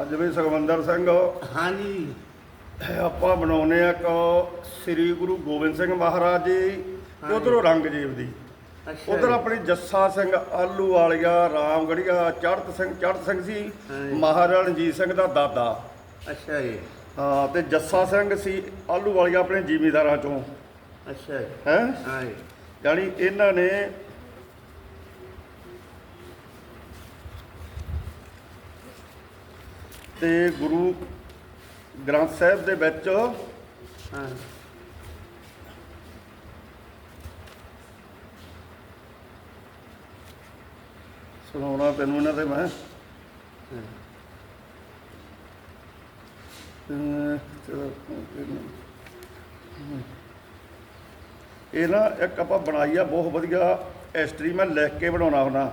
ਅੱਜ ਵੀ ਸੁਖਵੰਦਰ ਸਿੰਘ ਹਾਂਜੀ। ਆਪਾਂ ਬਣਾਉਨੇ ਆ ਇੱਕ ਸ੍ਰੀ ਗੁਰੂ ਗੋਬਿੰਦ ਸਿੰਘ ਮਹਾਰਾਜ ਜੀ ਤੇ ਉਧਰੋਂ ਰੰਗਜੀਤ ਦੀ ਉਧਰ। ਆਪਣੀ ਜੱਸਾ ਸਿੰਘ ਆਲੂ ਵਾਲੀਆ ਰਾਮਗੜੀਆ ਚੜਤ ਸਿੰਘ ਚੜਤ ਸਿੰਘ ਸੀ। ਮਹਾਰਾਜਾ ਰਣਜੀਤ ਸਿੰਘ ਦਾ ਦਾਦਾ। ਅੱਛਾ ਜੀ। ਹਾਂ ਤੇ ਜੱਸਾ ਸਿੰਘ ਸੀ ਆਲੂ ਵਾਲੀਆ ਆਪਣੇ ਜ਼ਿਮੀਦਾਰਾਂ ਚੋਂ। ਅੱਛਾ ਜੀ। ਹੈ? ਹਾਂਜੀ। ਯਾਨੀ ਇਹਨਾਂ ਨੇ ਤੇ ਗੁਰੂ ਗ੍ਰੰਥ ਸਾਹਿਬ ਦੇ ਵਿੱਚ ਸੁਣਾਉਣਾ ਤੈਨੂੰ ਇਹਨਾਂ ਤੇ ਮੈਂ। ਇਹ ਨਾ ਇੱਕ ਆਪਾਂ ਬਣਾਈ ਆ ਬਹੁਤ ਵਧੀਆ ਐਸਟਰੀ ਮੈਂ ਲਿਖ ਕੇ ਬਣਾਉਣਾ ਹੁੰਦਾ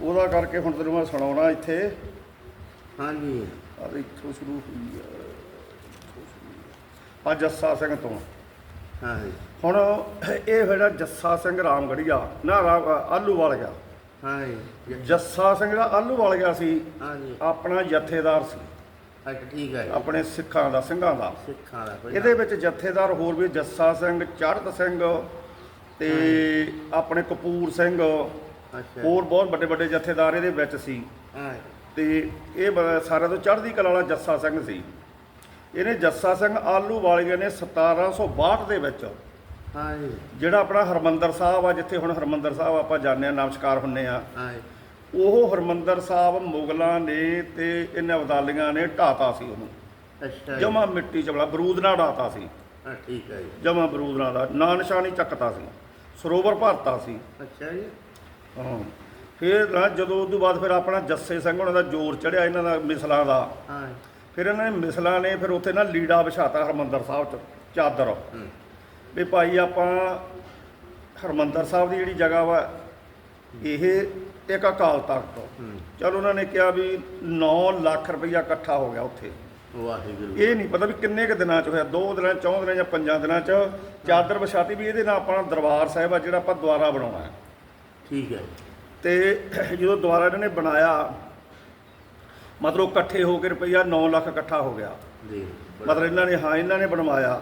ਉਹਦਾ ਕਰਕੇ ਹੁਣ ਤੈਨੂੰ ਮੈਂ ਸੁਣਾਉਣਾ ਇੱਥੇ। ਹਾਂਜੀ। ਆ ਇੱਥੋਂ ਸ਼ੁਰੂ ਹੋਈ ਆ ਇੱਥੋਂ ਸ਼ੁਰੂ। ਆ। ਜੱਸਾ ਸਿੰਘ ਤੋਂ। ਹਾਂਜੀ। ਹੁਣ ਇਹ ਜਿਹੜਾ ਜੱਸਾ ਸਿੰਘ ਰਾਮਗੜੀਆ ਨਾ ਰਾਮ ਆਲੂ ਵਾਲ ਗਿਆ। ਹਾਂਜੀ। ਜੱਸਾ ਸਿੰਘ ਦਾ ਆਲੂ ਵਾਲ ਗਿਆ ਸੀ ਹਾਂਜੀ। ਆਪਣਾ ਜਥੇਦਾਰ ਸੀ। ਅੱਛਾ ਠੀਕ ਹੈ ਜੀ। ਆਪਣੇ ਸਿੱਖਾਂ ਦਾ ਸਿੰਘਾਂ ਦਾ। ਸਿੱਖਾਂ ਦਾ ਕੋਈ ਇਹਦੇ ਵਿੱਚ ਜਥੇਦਾਰ ਹੋਰ ਵੀ ਜੱਸਾ ਸਿੰਘ ਚੜ੍ਹਤ ਸਿੰਘ ਤੇ ਆਪਣੇ ਕਪੂਰ ਸਿੰਘ। ਅੱਛਾ। ਹੋਰ ਬਹੁਤ ਵੱਡੇ ਵੱਡੇ ਜਥੇਦਾਰ ਇਹਦੇ ਵਿੱਚ ਸੀ। ਹਾਂ ਤੇ ਇਹ ਸਾਰਿਆਂ ਤੋਂ ਚੜ੍ਹਦੀ ਕਲਾ ਵਾਲਾ ਜੱਸਾ ਸਿੰਘ ਸੀ। ਇਹਨੇ ਜੱਸਾ ਸਿੰਘ ਆਲੂ ਵਾਲੀਆਂ ਨੇ 1762 ਦੇ ਵਿੱਚ ਹਾਂਜੀ ਜਿਹੜਾ ਆਪਣਾ ਹਰਮੰਦਰ ਸਾਹਿਬ ਆ ਜਿੱਥੇ ਹੁਣ ਹਰਮੰਦਰ ਸਾਹਿਬ ਆਪਾਂ ਜਾਂਦੇ ਆ ਨਮਸਕਾਰ ਹੁੰਨੇ ਆ ਹਾਂਜੀ ਉਹ ਹਰਮੰਦਰ ਸਾਹਿਬ ਮੁਗਲਾਂ ਨੇ ਤੇ ਇਹਨਾਂ ਅਬਦਾਲੀਆਂ ਨੇ ਢਾਤਾ ਸੀ ਉਹਨੂੰ। ਅੱਛਾ। ਜਮਾ ਮਿੱਟੀ ਚ ਬੜਾ ਬਰੂਦ ਨਾਲ ਢਾਤਾ ਸੀ। ਹਾਂ ਠੀਕ ਹੈ ਜੀ। ਜਮਾ ਬਰੂਦ ਨਾਲ ਨਾਂ ਨਿਸ਼ਾਨੀ ਚੱਕਤਾ ਸੀ। ਸਰੋਵਰ ਭਰਤਾ ਸੀ। ਅੱਛਾ ਜੀ। ਹਾਂ। ਫਿਰ ਨਾ ਜਦੋਂ ਉਸ ਤੋਂ ਬਾਅਦ ਫਿਰ ਆਪਣਾ ਜੱਸੇ ਸਿੰਘ ਉਹਨਾਂ ਦਾ ਜ਼ੋਰ ਚੜਿਆ ਇਹਨਾਂ ਦਾ ਮਿਸਲਾਂ ਦਾ। ਹਾਂ। ਫਿਰ ਇਹਨਾਂ ਨੇ ਮਿਸਲਾਂ ਨੇ ਫਿਰ ਉੱਥੇ ਨਾ ਲੀੜਾ ਵਿਛਾਤਾ ਹਰਮੰਦਰ ਸਾਹਿਬ ਚ ਚਾਦਰ। ਵੀ ਭਾਈ ਆਪਾਂ ਹਰਮੰਦਰ ਸਾਹਿਬ ਦੀ ਜਿਹੜੀ ਜਗ੍ਹਾ ਵਾ ਇਹ ਇੱਕ ਅਕਾਲ ਤਖਤ ਚਲ ਉਹਨਾਂ ਨੇ ਕਿਹਾ ਵੀ 9 ਲੱਖ ਰੁਪਈਆ ਇਕੱਠਾ ਹੋ ਗਿਆ ਉੱਥੇ। ਵਾਹਿਗੁਰੂ। ਇਹ ਨਹੀਂ ਪਤਾ ਵੀ ਕਿੰਨੇ ਕੁ ਦਿਨਾਂ ਚ ਹੋਇਆ ਦੋ ਦਿਨਾਂ ਚੌਂ ਦਿਨਾਂ ਜਾਂ ਪੰਜਾਂ ਦਿਨਾਂ ਚ ਚਾਦਰ ਵਿਛਾਤੀ ਵੀ ਇਹਦੇ ਨਾਲ ਆਪਣਾ ਦਰਬਾਰ ਸਾਹਿਬ ਆ ਜਿਹੜਾ ਆਪਾਂ ਦੁਆਰਾ ਬਣਾਉਣਾ ਹੈ। ਠੀਕ ਹੈ। ਤੇ ਜਦੋਂ ਦੁਆਰਾ ਇਹਨਾਂ ਨੇ ਬਣਾਇਆ ਮਤਲਬ ਇਕੱਠੇ ਹੋ ਕੇ ਰੁਪਈਆ 9 ਲੱਖ ਇਕੱਠਾ ਹੋ ਗਿਆ। ਜੀ। ਮਤਲਬ ਇਹਨਾਂ ਨੇ ਹਾਂ ਇਹਨਾਂ ਨੇ ਬਣਵਾਇਆ।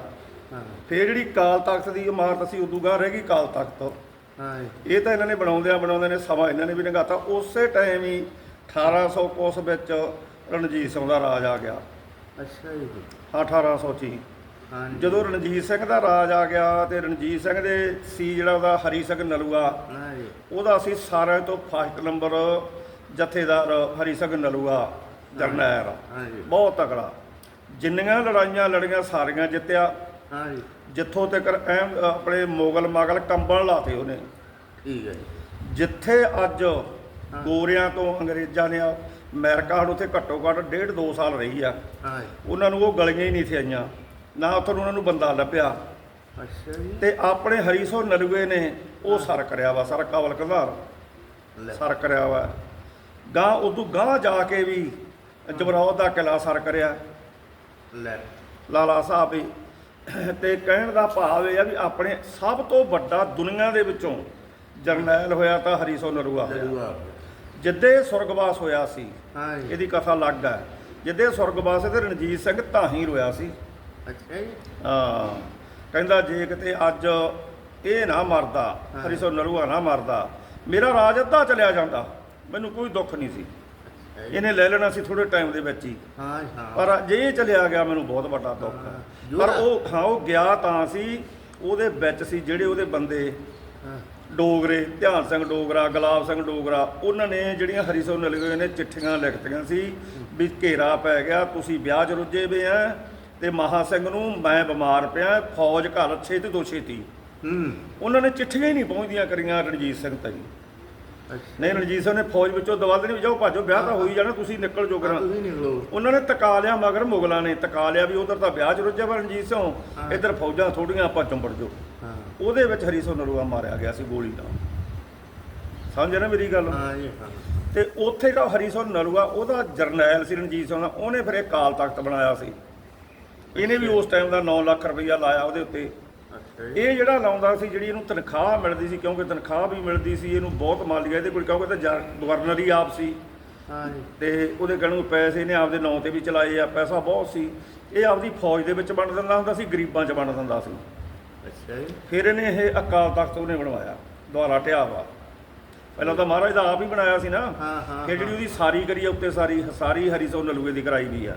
ਹਾਂ। ਫਿਰ ਜਿਹੜੀ ਕਾਲ ਤਖਤ ਦੀ ਇਮਾਰਤ ਸੀ ਉਦੋਂ ਗਾਂ ਰਹਿ ਗਈ ਕਾਲ ਤਖਤ ਹਾਂ ਇਹ ਤਾਂ ਇਹਨਾਂ ਨੇ ਬਣਾਉਂਦਿਆਂ ਬਣਾਉਂਦੇ ਨੇ ਸਮਾਂ ਇਹਨਾਂ ਨੇ ਵੀ ਲੰਘਾਤਾ। ਉਸੇ ਟਾਈਮ ਹੀ 1800 ਕੋਸ ਵਿੱਚ ਰਣਜੀਤ ਸਿੰਘ ਦਾ ਰਾਜ ਆ ਗਿਆ। ਅੱਛਾ ਜੀ। ਹਾਂ 1800 ਚ। ਹਾਂ ਜਦੋਂ ਰਣਜੀਤ ਸਿੰਘ ਦਾ ਰਾਜ ਆ ਗਿਆ ਤੇ ਰਣਜੀਤ ਸਿੰਘ ਦੇ ਸੀ ਜਿਹੜਾ ਉਹਦਾ ਹਰੀ ਸਿੰਘ ਨਲੂਆ ਉਹਦਾ ਸੀ ਸਾਰਿਆਂ ਤੋਂ ਫਸਟ ਨੰਬਰ ਜਥੇਦਾਰ ਹਰੀ ਸਿੰਘ ਨਲੂਆ ਜਰਨੈਲ। ਬਹੁਤ ਤਕੜਾ। ਜਿੰਨੀਆਂ ਲੜਾਈਆਂ ਲੜੀਆਂ ਸਾਰੀਆਂ ਜਿੱਤਿਆ। ਜਿੱਥੋਂ ਤੱਕ ਆਪਣੇ ਮੁਗਲ ਮਾਗਲ ਕੰਬਲ ਲਾਤੇ ਉਹਨੇ। ਠੀਕ ਹੈ ਜਿੱਥੇ ਅੱਜ ਗੋਰਿਆਂ ਤੋਂ ਅੰਗਰੇਜ਼ਾਂ ਨੇ ਅਮਰੀਕਾ ਹੁਣ ਉੱਥੇ ਘੱਟੋ ਘੱਟ ਡੇਢ ਦੋ ਸਾਲ ਰਹੀ ਆ। ਉਹਨਾਂ ਨੂੰ ਉਹ ਗਲੀਆਂ ਹੀ ਨਹੀਂ ਸੀ ਆਈਆਂ। ਨਾ ਉੱਥੋਂ ਉਹਨਾਂ ਨੂੰ ਬੰਦਾ ਲੱਭਿਆ। ਅੱਛਾ ਜੀ। ਤੇ ਆਪਣੇ ਹਰੀਸੋ ਨਲੂਏ ਨੇ ਉਹ ਸਰ ਕਰਿਆ ਵਾ ਸਰ ਕਵਲ ਕੰਧਾਰ। ਸਰ ਕਰਿਆ ਵਾ। ਗਾਂ ਉਦੋਂ ਗਾਂ ਜਾ ਕੇ ਵੀ ਜਮਰੌਦ ਦਾ ਕਿਲਾ ਸਰ ਕਰਿਆ। ਲੈ। ਲਾਲਾ ਸਾਹਿਬ ਵੀ। ਤੇ ਕਹਿਣ ਦਾ ਭਾਵ ਇਹ ਆ ਵੀ ਆਪਣੇ ਸਭ ਤੋਂ ਵੱਡਾ ਦੁਨੀਆ ਦੇ ਵਿੱਚੋਂ ਜਰਨੈਲ ਹੋਇਆ ਤਾਂ ਹਰੀਸੋ ਨਰੂਆ ਹੋਇਆ। ਜਿੱਦੇ ਸੁਰਗਵਾਸ ਹੋਇਆ ਸੀ ਇਹਦੀ ਕਥਾ ਅਲੱਗ ਹੈ ਜਿੱਦੇ ਸੁਰਗਵਾਸ ਤੇ ਰਣਜੀਤ ਸਿੰਘ ਤਾਂ ਹੀ ਰੋਇਆ ਸੀ। ਅੱਛਾ ਜੀ ਹਾਂ ਕਹਿੰਦਾ ਜੇ ਕਿਤੇ ਅੱਜ ਇਹ ਨਾ ਮਰਦਾ ਹਾਂ। ਹਰੀਸੋ ਨਰੂਆ ਨਾ ਮਰਦਾ ਮੇਰਾ ਰਾਜ ਅੱਧਾ ਚਲਿਆ ਜਾਂਦਾ ਮੈਨੂੰ ਕੋਈ ਦੁੱਖ ਨਹੀਂ ਸੀ। ਇਹਨੇ ਲੈ ਲੈਣਾ ਸੀ ਥੋੜੇ ਟਾਈਮ ਦੇ ਵਿੱਚ ਹੀ ਹਾਂ ਜੀ, ਹਾਂ ਪਰ ਜੇ ਇਹ ਚਲਿਆ ਗਿਆ ਮੈਨੂੰ ਬਹੁਤ ਵੱਡਾ ਦੁੱਖ ਹੈ। ਪਰ ਉਹ ਹਾਂ ਉਹ ਗਿਆ ਤਾਂ ਸੀ ਉਹਦੇ ਵਿੱਚ ਸੀ ਜਿਹੜੇ ਉਹਦੇ ਬੰਦੇ ਡੋਗਰੇ ਧਿਆਨ ਸਿੰਘ ਡੋਗਰਾ ਗੁਲਾਬ ਸਿੰਘ ਡੋਗਰਾ ਉਹਨਾਂ ਨੇ ਜਿਹੜੀਆਂ ਹਰੀਸੋ ਨਲਗੇ ਨੇ ਚਿੱਠੀਆਂ ਲਿਖਤੀਆਂ ਸੀ ਵੀ ਘੇਰਾ ਪੈ ਗਿਆ ਤੁਸੀਂ ਵਿਆਹ 'ਚ ਰੁੱਝੇ ਵੇ ਆ ਤੇ ਮਹਾ ਸਿੰਘ ਨੂੰ ਮੈਂ ਬਿਮਾਰ ਪਿਆ ਫੌਜ ਘਰ ਛੇਤੀ ਤੋਂ ਛੇਤੀ। ਹੂੰ। ਉਹਨਾਂ ਨੇ ਚਿੱਠੀਆਂ ਹੀ ਨਹੀਂ ਪਹੁੰਚਦੀਆਂ ਕਰੀਆਂ ਰਣਜੀਤ ਸਿੰਘ ਤਾਈ। ਨਹੀਂ ਰਣਜੀਤ ਸਿੰਘ ਨੇ ਫੌਜ ਵਿੱਚੋਂ ਦਵਾ ਦੇਣੀ ਵੀ ਜਾਓ ਭਾਜੋ ਵਿਆਹ ਤਾਂ ਹੋਈ ਜਾਣਾ ਤੁਸੀਂ ਨਿਕਲ ਜੋ ਕਰਾਂ ਤੁਸੀਂ ਨਿਕਲੋ। ਉਹਨਾਂ ਨੇ ਤਕਾ ਲਿਆ ਮਗਰ ਮੁਗਲਾਂ ਨੇ ਤਕਾ ਲਿਆ ਵੀ ਉਧਰ ਤਾਂ ਵਿਆਹ 'ਚ ਰੁੱਝਿਆ ਵਾ ਰਣਜੀਤ ਸਿੰਘ। ਇੱਧਰ ਫੌਜਾਂ ਥੋੜੀਆਂ ਆਪਾਂ ਚੰਬੜ ਜੋ ਉਹਦੇ ਵਿੱਚ ਹਰੀਸੋ ਨਰੂਆ ਮਾਰਿਆ ਗਿਆ ਸੀ ਗੋਲੀ ਨਾਲ। ਸਮਝੇ ਨਾ ਮੇਰੀ ਗੱਲ? ਹਾਂ ਜੀ ਹਾਂ ਤੇ ਉੱਥੇ ਜਿਹੜਾ ਹਰੀਸੋ ਨਰੂਆ ਉਹਦਾ ਜਰਨੈਲ ਸੀ ਰਣਜੀਤ ਸਿੰਘ ਉਹਨੇ ਫਿਰ ਇਹ ਕਾਲ ਤਖਤ ਬਣਾਇਆ ਸੀ। ਇਹਨੇ ਵੀ ਉਸ ਟਾਈਮ ਦਾ 9 ਲੱਖ ਰੁਪਈਆ ਲਾਇਆ ਉਹਦੇ ਉੱਤੇ। ਇਹ ਜਿਹੜਾ ਲਾਉਂਦਾ ਸੀ ਜਿਹੜੀ ਇਹਨੂੰ ਤਨਖਾਹ ਮਿਲਦੀ ਸੀ ਕਿਉਂਕਿ ਤਨਖਾਹ ਵੀ ਮਿਲਦੀ ਸੀ ਇਹਨੂੰ ਬਹੁਤ ਮਾਲੀਆ ਇਹਦੇ ਕੋਲ ਕਿਉਂਕਿ ਤਾਂ ਗਵਰਨਰ ਹੀ ਆਪ ਸੀ। ਹਾਂ ਜੀ। ਤੇ ਉਹਦੇ ਨੂੰ ਪੈਸੇ ਨੇ ਆਪਦੇ ਨਾਂ ਤੇ ਵੀ ਚਲਾਏ ਆ ਪੈਸਾ ਬਹੁਤ ਸੀ। ਇਹ ਆਪਦੀ ਫੌਜ ਦੇ ਵਿੱਚ ਵੰਡ ਦਿੰਦਾ ਹੁੰਦਾ ਸੀ ਗਰੀਬਾਂ 'ਚ ਵੰਡ ਦਿੰਦਾ ਸੀ। ਅੱਛਾ ਜੀ। ਫਿਰ ਇਹਨੇ ਇਹ ਅਕਾਲ ਤਖਤ ਉਹਨੇ ਬਣਵਾਇਆ ਦੁਆਰਾ ਢਿਆ ਵਾ। ਪਹਿਲਾਂ ਤਾਂ ਮਹਾਰਾਜ ਦਾ ਆਪ ਹੀ ਬਣਾਇਆ ਸੀ ਨਾ। ਹਾਂ ਹਾਂ ਫਿਰ ਜਿਹੜੀ ਉਹਦੀ ਸਾਰੀ ਕਰੀ ਆ ਉੱਤੇ ਸਾਰੀ ਸਾਰੀ ਹਰੀ ਸੋ ਨਲੂਏ ਦੀ ਕਰਾਈ ਵੀ ਆ।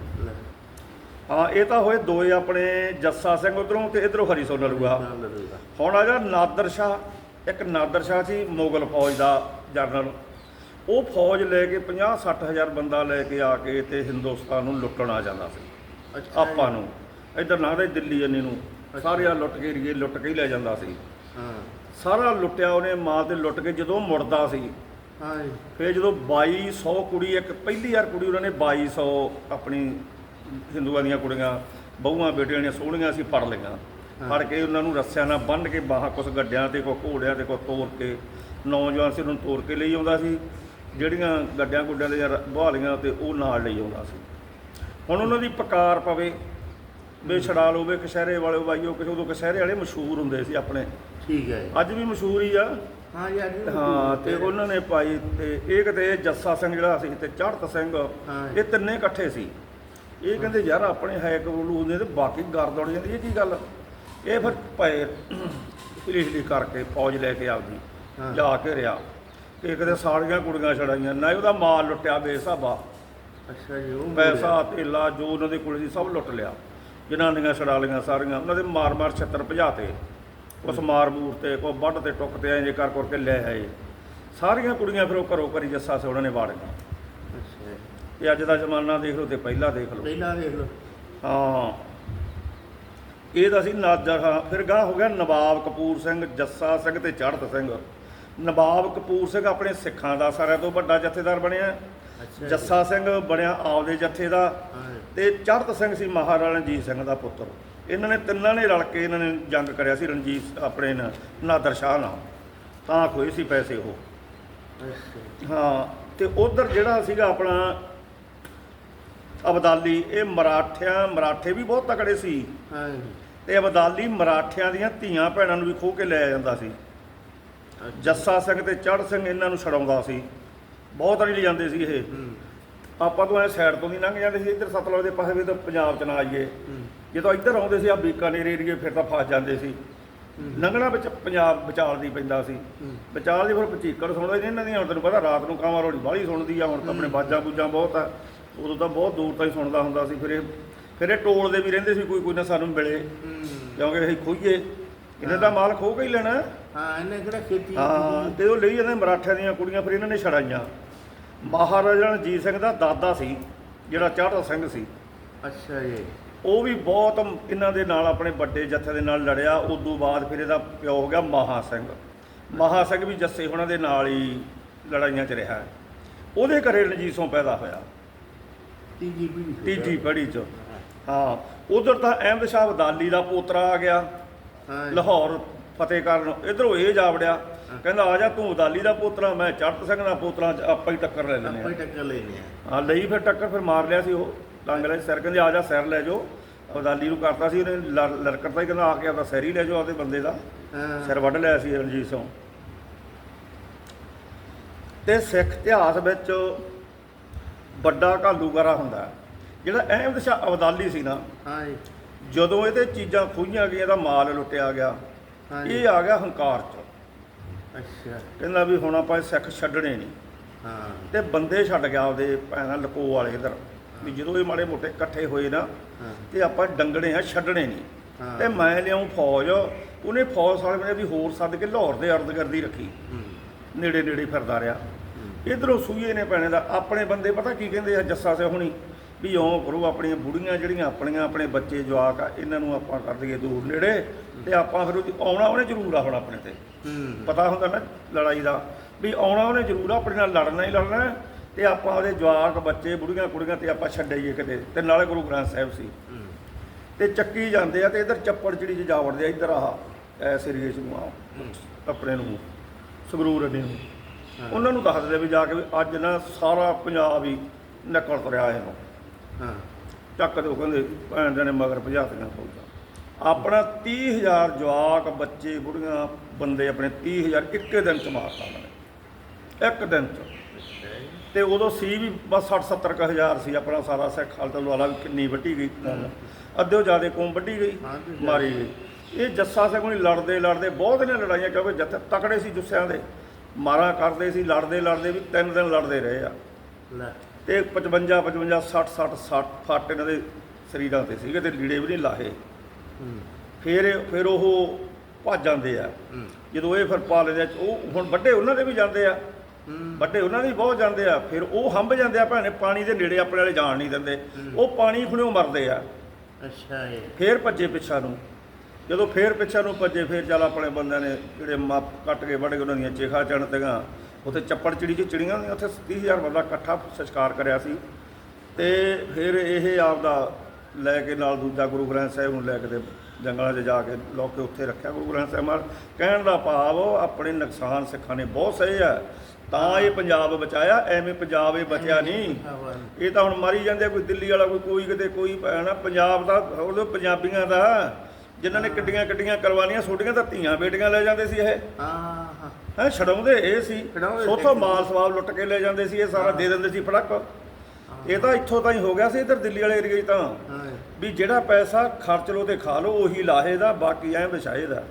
ਹਾਂ ਇਹ ਤਾਂ ਹੋਏ ਦੋਏ ਆਪਣੇ ਜੱਸਾ ਸਿੰਘ ਉਧਰੋਂ ਤੇ ਇਧਰੋਂ ਹਰੀ ਸੋ ਨਲੂਆ ਨਾਲ ਲੜੂਗਾ। ਹੁਣ ਆ ਜਾ ਨਾਦਰ ਸ਼ਾਹ ਇੱਕ ਨਾਦਰ ਸ਼ਾਹ ਸੀ ਮੁਗਲ ਫੌਜ ਦਾ ਜਨਰਲ। ਉਹ ਫੌਜ ਲੈ ਕੇ 50 60 ਹਜ਼ਾਰ ਬੰਦਾ ਲੈ ਕੇ ਆ ਕੇ ਤੇ ਹਿੰਦੁਸਤਾਨ ਨੂੰ ਲੁੱਟਣ ਆ ਜਾਂਦਾ ਸੀ। ਆਪਾਂ ਨੂੰ। ਇੱਧਰ ਨਾ ਦੇ ਦਿੱਲੀ ਅੰਨੀ ਨੂੰ। ਸਾਰੇ ਆ ਲੁੱਟ ਕੇ ਰੀਏ ਲੁੱਟ ਕੇ ਹੀ ਲੈ ਜਾਂਦਾ ਸੀ। ਹਾਂ। ਸਾਰਾ ਲੁੱਟਿਆ ਉਹਨੇ ਮਾਲ ਤੇ ਲੁੱਟ ਕੇ ਜਦੋਂ ਮੁੜਦਾ ਸੀ। ਹਾਂ ਫਿਰ ਜਦੋਂ 2200 ਕੁੜੀ ਇੱਕ ਪਹਿਲੀ ਵਾਰ ਕੁੜੀ ਉਹਨਾਂ ਨੇ 2200 ਆਪਣੀ ਹਿੰਦੂਆਂ ਦੀਆਂ ਕੁੜੀਆਂ ਬਹੂਆਂ ਬੇਟੀਆਂ ਨੇ ਸੋਹਣੀਆਂ ਸੀ ਫੜ ਲਈਆਂ। ਫੜ ਕੇ ਉਹਨਾਂ ਨੂੰ ਰੱਸਿਆਂ ਨਾਲ ਬੰਨ੍ਹ ਕੇ ਬਾਹਾਂ ਕੁਛ ਗੱਡਿਆਂ ਤੇ ਕੋ ਘੋੜਿਆਂ ਤੇ ਕੋ ਤੋਰ ਕੇ ਨੌਜਵਾਨ ਸੀ ਉਹਨੂੰ ਤੋਰ ਕੇ ਲਈ ਆਉਂਦਾ ਸੀ। ਜਿਹੜੀਆਂ ਗੱਡਿਆਂ ਗੁੱਡਿਆਂ ਦੇ ਬਹਾਲੀਆਂ ਤੇ ਉਹ ਨਾਲ ਲਈ ਆਉਂਦਾ ਸੀ। ਹੁਣ ਉਹਨਾਂ ਦੀ ਪਕਾਰ ਪਵੇ ਵੀ ਛੜਾ ਲਓ ਵੀ ਕਸ਼ਹਿਰੇ ਵਾਲੇ ਬਾਈਓ ਕਿਸੇ ਉਦੋਂ ਕਸ਼ਹਿਰੇ ਵਾਲੇ ਮਸ਼ਹੂਰ ਹੁੰਦੇ ਸੀ ਆਪਣੇ। ਠੀਕ ਹੈ। ਜੀ। ਅੱਜ ਵੀ ਮਸ਼ਹੂਰ ਹੀ ਆ। ਹਾਂ ਜੀ, ਹਾਂ ਤੇ ਉਹਨਾਂ ਨੇ ਪਾਈ ਤੇ ਇਹ ਕਿਤੇ ਜੱਸਾ ਸਿੰਘ ਜਿਹੜਾ ਸੀ ਤੇ ਚੜਤ ਸਿੰਘ। ਇਹ ਤਿੰਨੇ ਇਕੱਠੇ ਸੀ। ਇਹ ਕਹਿੰਦੇ ਯਾਰ ਆਪਣੇ ਹੈਕ ਰੂਲ ਹੁੰਦੇ ਤੇ ਬਾਕੀ ਗਰਦ ਉੜ ਜਾਂਦੀ ਇਹ ਕੀ ਗੱਲ? ਇਹ ਫਿਰ ਪਏ ਹਿਲੀ ਕਰਕੇ ਫੌਜ ਲੈ ਕੇ ਆਪਦੀ। ਜਾ ਕੇ ਰਿਆ। ਤੇ ਕਿਤੇ ਸਾਰੀਆਂ ਕੁੜੀਆਂ ਛੜਾਈਆਂ ਨਾ ਉਹਦਾ ਮਾਲ ਲੁੱਟਿਆ ਬੇਸਾਬਾ ਅੱਛਾ ਜੀ ਉਹ ਪੈਸਾ ਧੇਲਾ ਜੋ ਉਹਨਾਂ ਦੇ ਕੋਲ ਸੀ ਸਭ ਲੁੱਟ ਲਿਆ। ਜਨਾਨੀਆਂ ਛੜਾ ਲਈਆਂ ਸਾਰੀਆਂ ਉਹਨਾਂ ਦੇ ਮਾਰ ਮਾਰ ਛੱਤਰ ਭਜਾਤੇ। ਉਸ ਮਾਰ ਮੂਰ ਤੇ ਕੋ ਵੱਢ ਤੇ ਟੁੱਕ ਤੇ ਐਂ ਕਰ ਕਰਕੇ ਲੈ ਆਏ। ਸਾਰੀਆਂ ਕੁੜੀਆਂ ਫਿਰ ਉਹ ਘਰੋਂ ਘਰੀ ਜੱਸਾ ਸੇ ਉਹਨਾਂ ਨੇ ਵਾੜ ਗਈਆਂ ਅੱਛਾ ਤੇ ਅੱਜ ਦਾ ਜ਼ਮਾਨਾ ਦੇਖ ਲਓ ਤੇ ਪਹਿਲਾਂ ਦੇਖ ਲਓ। ਪਹਿਲਾਂ ਦੇਖ ਲਓ। ਹਾਂ। ਇਹ ਤਾਂ ਸੀ ਨਾਜਾ ਖਾਂ ਫਿਰ ਗਾਂ ਹੋ ਗਿਆ ਨਵਾਬ ਕਪੂਰ ਸਿੰਘ ਜੱਸਾ ਸਿੰਘ ਤੇ ਚੜ੍ਹਤ ਸਿੰਘ। ਨਵਾਬ ਕਪੂਰ ਸਿੰਘ ਆਪਣੇ ਸਿੱਖਾਂ ਦਾ ਸਾਰਿਆਂ ਤੋਂ ਵੱਡਾ ਜਥੇਦਾਰ ਬਣਿਆ। ਜੱਸਾ ਸਿੰਘ ਬਣਿਆ ਆਪਦੇ ਜਥੇ ਦਾ। ਤੇ ਚੜ੍ਹਤ ਸਿੰਘ ਸੀ ਮਹਾਰਾਜਾ ਰਣਜੀਤ ਸਿੰਘ ਦਾ ਪੁੱਤਰ। ਇਹਨਾਂ ਨੇ ਤਿੰਨਾਂ ਨੇ ਰਲ ਕੇ ਇਹਨਾਂ ਨੇ ਜੰਗ ਕਰਿਆ ਸੀ ਰਣਜੀਤ ਆਪਣੇ ਨਾਦਰ ਸ਼ਾਹ ਨਾਲ। ਤਾਂ ਖੋਏ ਸੀ ਪੈਸੇ ਉਹ। ਹਾਂ ਤੇ ਉਧਰ ਜਿਹੜਾ ਸੀਗਾ ਆਪਣਾ ਅਬਦਾਲੀ ਇਹ ਮਰਾਠਿਆਂ ਮਰਾਠੇ ਵੀ ਬਹੁਤ ਤਕੜੇ ਸੀ। ਹਾਂ ਜੀ। ਤੇ ਅਬਦਾਲੀ ਮਰਾਠਿਆਂ ਦੀਆਂ ਧੀਆਂ ਭੈਣਾਂ ਨੂੰ ਵੀ ਖੋਹ ਕੇ ਲੈ ਜਾਂਦਾ ਸੀ। ਜੱਸਾ ਸਿੰਘ ਤੇ ਚੜ੍ਹ ਸਿੰਘ ਇਹਨਾਂ ਨੂੰ ਛਡਾਉਂਦਾ ਸੀ। ਬਹੁਤ ਵਾਰੀ ਜਾਂਦੇ ਸੀ ਇਹ। ਆਪਾਂ ਤੋਂ ਐ ਸਾਈਡ ਤੋਂ ਦੀ ਲੰਘ ਜਾਂਦੇ ਸੀ ਇੱਧਰ ਸਤਲੁਜ ਦੇ ਪਾਸੇ ਵੀ ਤਾਂ ਪੰਜਾਬ ਚ ਨਾ ਆਈਏ। ਜਦੋਂ ਇੱਧਰ ਆਉਂਦੇ ਸੀ ਆ ਬੀਕਾਨੇਰ ਏਰੀਏ ਫਿਰ ਤਾਂ ਫਸ ਜਾਂਦੇ ਸੀ। ਲੰਘਣਾ ਵਿੱਚ ਪੰਜਾਬ ਵਿਚਾਲ ਦੀ ਪੈਂਦਾ ਸੀ। ਵਿਚਾਲ ਦੀ ਫਿਰ ਪਚੀਕੜ ਸੁਣਦਾ ਸੀ ਇਹਨਾਂ ਦੀਆਂ ਹੁਣ ਤੈਨੂੰ ਪਤਾ ਰਾਤ ਨੂੰ ਕਾਵਾਂ ਰੋੜੀ ਬਾਹਲੀ ਸੁਣਦੀ ਆ ਹੁਣ ਤਾਂ ਆਪਣੇ ਬਾਜਾਂ ਬੂਜਾਂ ਬਹੁਤ ਆ। ਉਦੋਂ ਤਾਂ ਬਹੁਤ ਦੂਰ ਤਾਈਂ ਸੁਣਦਾ ਹੁੰਦਾ ਸੀ ਫਿਰ ਇਹ ਫਿਰ ਇਹ ਟੋਲਦੇ ਵੀ ਰਹਿੰਦੇ ਸੀ ਕੋਈ ਕੋਈ ਨਾ ਸਾਨੂੰ ਮਿਲੇ। ਕਿਉਂਕਿ ਅਸੀਂ ਖੋਈਏ ਇਹਨੇ ਤਾਂ ਮਾਲ ਖੋ ਕੇ ਹੀ ਲੈਣਾ। ਹਾਂ ਇਹਨੇ ਕਿਹੜਾ ਖੇਤੀ ਹਾਂ ਤੇ ਉਹ ਲਈ ਜਾਂਦੇ ਮਰਾਠਿਆਂ ਦੀਆਂ ਕੁੜੀਆਂ ਫਿਰ ਇਹਨਾਂ ਨੇ ਛੜਾਈਆਂ। ਮਹਾਰਾਜਾ ਰਣਜੀਤ ਸਿੰਘ ਦਾ ਦਾਦਾ ਸੀ ਜਿਹੜਾ ਚਾਹਤਾ ਸਿੰਘ ਸੀ। ਅੱਛਾ ਜੀ। ਉਹ ਵੀ ਬਹੁਤ ਇਹਨਾਂ ਦੇ ਨਾਲ ਆਪਣੇ ਵੱਡੇ ਜਥੇ ਦੇ ਨਾਲ ਲੜਿਆ। ਉਦੋਂ ਬਾਅਦ ਫਿਰ ਇਹਦਾ ਪਿਓ ਹੋ ਗਿਆ ਮਹਾ ਸਿੰਘ। ਮਹਾ ਸਿੰਘ ਵੀ ਜੱਸੇ ਉਹਨਾਂ ਦੇ ਨਾਲ ਹੀ ਲੜਾਈਆਂ 'ਚ ਰਿਹਾ। ਉਹਦੇ ਘਰੇ ਰਣਜੀਤੋਂ ਪੈਦਾ ਹੋਇਆ। ਤੀਜੀ ਪੀੜੀ ਤੀਜੀ ਪੜੀ 'ਚ। ਹਾਂ ਉਧਰ ਤਾਂ ਅਹਿਮਦ ਸ਼ਾਹ ਅਬਦਾਲੀ ਦਾ ਪੋਤਰਾ ਆ ਗਿਆ ਹਾਂ। ਜੀ। ਲਾਹੌਰ ਫਤਿਹ ਕਰਨ ਇਧਰੋਂ ਇਹ ਜਾ ਵੜਿਆ। ਕਹਿੰਦਾ ਆ ਜਾ ਤੂੰ ਅਬਦਾਲੀ ਦਾ ਪੋਤਰਾ ਮੈਂ ਚੜਤ ਸਿੰਘ ਦਾ ਪੋਤਰਾ ਆਪਾਂ ਹੀ ਟੱਕਰ ਲੈ ਆਪਾਂ ਹੀ ਟੱਕਰ ਲੈਨੇ ਆ ਹਾਂ। ਲਈ ਫਿਰ ਟੱਕਰ ਫਿਰ ਮਾਰ ਲਿਆ ਸੀ ਉਹ ਲੰਗ ਸੀ। ਸਿਰ। ਕਹਿੰਦੇ ਆ ਜਾ ਸਿਰ ਲੈ ਜਾਓ। ਅਬਦਾਲੀ ਨੂੰ ਕਰਤਾ ਸੀ ਉਹਨੇ ਲੜ- ਲੜਕਦਾ ਹੀ ਕਹਿੰਦਾ ਆ ਕੇ ਆਪਦਾ ਸਿਰ ਹੀ ਲੈ ਜਾਓ ਆਪਦੇ ਬੰਦੇ ਦਾ। ਸਿਰ ਵੱਢ ਲਿਆ ਸੀ ਰਣਜੀਤ ਸਿੰਘ। ਤੇ ਸਿੱਖ ਇਤਿਹਾਸ ਵਿੱਚ ਵੱਡਾ ਘਾਲੂਗਾਰਾ ਹੁੰਦਾ। ਜਿਹੜਾ ਅਹਿਮਦ ਸ਼ਾਹ ਅਬਦਾਲੀ ਸੀ ਨਾ ਜਦੋਂ ਇਹਦੇ ਚੀਜ਼ਾਂ ਖੋਈਆਂ ਗਈਆਂ ਇਹਦਾ ਮਾਲ ਲੁੱਟਿਆ ਗਿਆ ਇਹ ਆ ਗਿਆ ਹੰਕਾਰ ਚ। ਅੱਛਾ। ਕਹਿੰਦਾ ਵੀ ਹੁਣ ਆਪਾਂ ਸਿੱਖ ਛੱਡਣੇ ਨਹੀਂ। ਹਾਂ। ਤੇ ਬੰਦੇ ਛੱਡ ਗਿਆ ਉਹਦੇ ਭੈਣਾਂ ਲਕੋ ਵਾਲੇ ਇਧਰ ਵੀ ਜਦੋਂ ਇਹ ਮਾੜੇ ਮੋਟੇ ਇਕੱਠੇ ਹੋਏ ਨਾ ਤੇ ਆਪਾਂ ਡੰਗਣੇ ਆ ਛੱਡਣੇ ਨਹੀਂ। ਤੇ ਮੈਂ ਲਿਆਉਂ ਫੌਜ ਉਹਨੇ ਫੌਜ ਸਾਲੇ ਮੇਰੇ ਵੀ ਹੋਰ ਸੱਦ ਕੇ ਲਾਹੌਰ ਦੇ ਅਰਦਗਰਦੀ ਰੱਖੀ। ਨੇੜੇ ਨੇੜੇ ਫਿਰਦਾ ਰਿਹਾ। ਇਧਰੋਂ ਸੂਏ ਨੇ ਪੈਣੇ ਦਾ। ਆਪਣੇ ਬੰਦੇ ਪਤਾ ਕੀ ਕਹਿੰਦੇ ਆ ਜੱਸਾ ਸੇ ਹੁਣੀ? ਵੀ ਇਉਂ ਕਰੋ ਆਪਣੀਆਂ ਬੁੜੀਆਂ ਜਿਹੜੀਆਂ ਆਪਣੀਆਂ ਆਪਣੇ ਬੱਚੇ ਜਵਾਕ ਆ ਇਹਨਾਂ ਨੂੰ ਆਪਾਂ ਕਰ ਦਈਏ ਦੂਰ ਨੇੜੇ ਤੇ ਆਪਾਂ ਫਿਰ ਉਹਦੀ ਆਉਣਾ ਉਹਨੇ ਜ਼ਰੂਰ ਆ ਹੁਣ ਆਪਣੇ ਤੇ। ਪਤਾ ਹੁੰਦਾ ਨਾ ਲੜਾਈ ਦਾ। ਵੀ ਆਉਣਾ ਉਹਨੇ ਜ਼ਰੂਰ ਆ, ਆਪਣੇ ਨਾਲ ਲੜਨਾ ਹੀ ਲੜਨਾ ਤੇ ਆਪਾਂ ਉਹਦੇ ਜਵਾਕ ਬੱਚੇ ਬੁੜੀਆਂ ਕੁੜੀਆਂ ਤੇ ਆਪਾਂ ਛੱਡਈਏ ਕਿਤੇ। ਤੇ ਨਾਲੇ ਗੁਰੂ ਗ੍ਰੰਥ ਸਾਹਿਬ ਸੀ। ਤੇ ਚੱਕੀ ਜਾਂਦੇ ਆ ਤੇ ਇਧਰ ਚੱਪੜ ਚਿੜੀ ਚ ਜਾ ਵੜਦੇ ਆ ਇਧਰ ਆਹ ਐਸ ਏਰੀਏ ਨੂੰ ਆ ਆਪਣੇ ਨੂੰ ਸੰਗਰੂਰ ਨੇ। ਹਾਂ। ਉਹਨਾਂ ਨੂੰ ਦੱਸਦੇ ਵੀ ਜਾ ਕੇ ਵੀ ਅੱਜ ਨਾ ਸਾਰਾ ਪੰਜਾਬ ਹੀ ਨਿਕਲ ਤੁਰਿਆ ਇਹਨੂੰ। ਹਾਂ। ਚੱਕ ਦੇ ਉਹ ਕਹਿੰਦੇ ਭੈਣ ਦੇ ਨੇ ਮਗਰ ਭਜਾਤੀਆਂ ਫੌਜਾਂ। ਆਪਣਾ 30000 ਜਵਾਕ ਬੱਚੇ ਬੁੜੀਆਂ ਬੰਦੇ ਆਪਣੇ 30000 ਇੱਕੇ ਦਿਨ ਚ ਮਾਰਤਾ ਉਹਨਾਂ ਨੇ। ਇੱਕ ਦਿਨ ਚ। ਤੇ ਉਦੋਂ ਸੀ ਵੀ ਬਸ 60 70 ਕੁ ਹਜ਼ਾਰ ਸੀ ਆਪਣਾ ਸਾਰਾ ਸਿੱਖ ਹਾਲਤ ਲਵਾਲਾ ਵੀ ਕਿੰਨੀ ਵੱਢੀ ਗਈ। ਅੱਧਿਓ ਜ਼ਿਆਦੇ ਕੌਮ ਵੱਢੀ ਗਈ ਹਾਂ ਮਾਰੀ ਗਈ। ਇਹ ਜੱਸਾ ਸਿੰਘ ਹੁਣੀ ਲੜਦੇ ਲੜਦੇ ਬਹੁਤ ਨੇ ਲੜਾਈਆਂ ਕਿਉਂਕਿ ਜੱਥੇ ਤਕੜੇ ਸੀ ਜੁੱਸਿਆਂ ਦੇ। ਮਾਰਾ ਕਰਦੇ ਸੀ ਲੜਦੇ ਲੜਦੇ ਵੀ ਤਿੰਨ ਦਿਨ ਲੜਦੇ ਰਹੇ ਆ। ਲੈ। ਤੇ 55 55 60 60 60 ਫੱਟ ਇਹਨਾਂ ਦੇ ਸਰੀਰਾਂ ਤੇ ਸੀਗੇ ਤੇ ਲੀੜੇ ਵੀ ਨਹੀਂ ਲਾਹੇ। ਫਿਰ ਫਿਰ ਉਹ ਭੱਜ ਜਾਂਦੇ ਆ। ਜਦੋਂ ਇਹ ਫਿਰ ਪਾ ਲੈਂਦੇ ਉਹ ਹੁਣ ਵੱਡੇ ਉਹਨਾਂ ਦੇ ਵੀ ਜਾਂਦੇ ਆ। ਵੱਡੇ ਉਹਨਾਂ ਦੇ ਬਹੁਤ ਜਾਂਦੇ ਆ। ਫਿਰ ਉਹ ਹੰਬ ਜਾਂਦੇ ਆ ਭਾਣੇ ਪਾਣੀ ਦੇ ਨੇੜੇ ਆਪਣੇ ਵਾਲੇ ਜਾਣ ਨਹੀਂ ਦਿੰਦੇ। ਉਹ ਪਾਣੀ ਖੁਣਿਓ ਮਰਦੇ ਆ। ਅੱਛਾ ਇਹ ਫੇਰ ਭੱਜੇ ਪਿੱਛਾ ਨੂੰ। ਜਦੋਂ ਫੇਰ ਪਿੱਛੇ ਨੂੰ ਭੱਜੇ, ਫੇਰ ਚੱਲ ਆਪਣੇ ਬੰਦਿਆਂ ਨੇ ਜਿਹੜੇ ਮਾਪ ਕੱਟ ਕੇ ਵੜ ਕੇ ਉਹਨਾਂ ਦੀਆਂ ਚੇਖਾ ਚਣ ਤੀਆਂ। ਉੱਥੇ ਚੱਪੜ ਚਿੜੀ ਚ ਚਿੜੀਆਂ ਹੁੰਦੀਆਂ, ਉੱਥੇ 30000 ਬੰਦਾ ਇਕੱਠਾ ਸੰਸਕਾਰ ਕਰਿਆ ਸੀ। ਤੇ ਫਿਰ ਇਹ ਆਪਦਾ ਲੈ ਕੇ ਨਾਲ ਦੂਜਾ ਗੁਰੂ ਗ੍ਰੰਥ ਸਾਹਿਬ ਨੂੰ ਲੈ ਕੇ ਤੇ ਜੰਗਲਾਂ 'ਚ ਜਾ ਕੇ ਲੋਕ ਕੇ ਉੱਥੇ ਰੱਖਿਆ ਗੁਰੂ ਗ੍ਰੰਥ ਸਾਹਿਬ ਮਾਰ ਕਹਿਣ ਦਾ ਭਾਵ ਆਪਣੇ ਨੁਕਸਾਨ ਸਿੱਖਾਂ ਨੇ ਬਹੁਤ ਸਹੇ ਆ। ਤਾਂ ਇਹ ਪੰਜਾਬ ਬਚਾਇਆ, ਐਵੇਂ ਪੰਜਾਬ ਇਹ ਬਚਿਆ ਨਹੀਂ। ਇਹ ਤਾਂ ਹੁਣ ਮਾਰੀ ਜਾਂਦੇ ਕੋਈ ਦਿੱਲੀ ਵਾਲਾ, ਕੋਈ ਕੋਈ ਕਿਤੇ, ਕੋਈ ਨਾ ਪੰਜਾਬ ਦਾ ਉਹ ਪੰਜਾਬੀਆਂ ਦਾ। ਜਿਨ੍ਹਾਂ ਨੇ ਕਿੱਡੀਆਂ ਕਿੱਡੀਆਂ ਕਰਵਾਨੀਆਂ ਛੋਟੀਆਂ ਤਾਂ ਧੀਆਂ ਬੇਟੀਆਂ ਲੈ ਜਾਂਦੇ ਸੀ ਇਹ। ਹਾਂ ਹਾਂ। ਹੈ ਛਡਾਉਂਦੇ ਇਹ ਸੀ। ਛਡਾਉਂਦੇ ਸੋਥੋਂ। ਮਾਲ ਸਵਾਬ ਲੁੱਟ ਕੇ ਲੈ ਜਾਂਦੇ ਸੀ ਇਹ ਸਾਰਾ ਦੇ ਦਿੰਦੇ ਸੀ ਫੜਕ। ਇਹ ਤਾਂ ਇੱਥੋਂ ਤਾਂ ਹੀ ਹੋ ਗਿਆ ਸੀ ਇੱਧਰ ਦਿੱਲੀ ਵਾਲੇ ਏਰੀਏ 'ਚ ਤਾਂ। ਵੀ ਜਿਹੜਾ ਪੈਸਾ ਖਰਚ ਲੋ ਤੇ ਖਾ ਲੋ ਉਹੀ ਲਾਹੇ ਦਾ ਬਾਕੀ ਐਂ ਵਿਛਾਏ ਦਾ।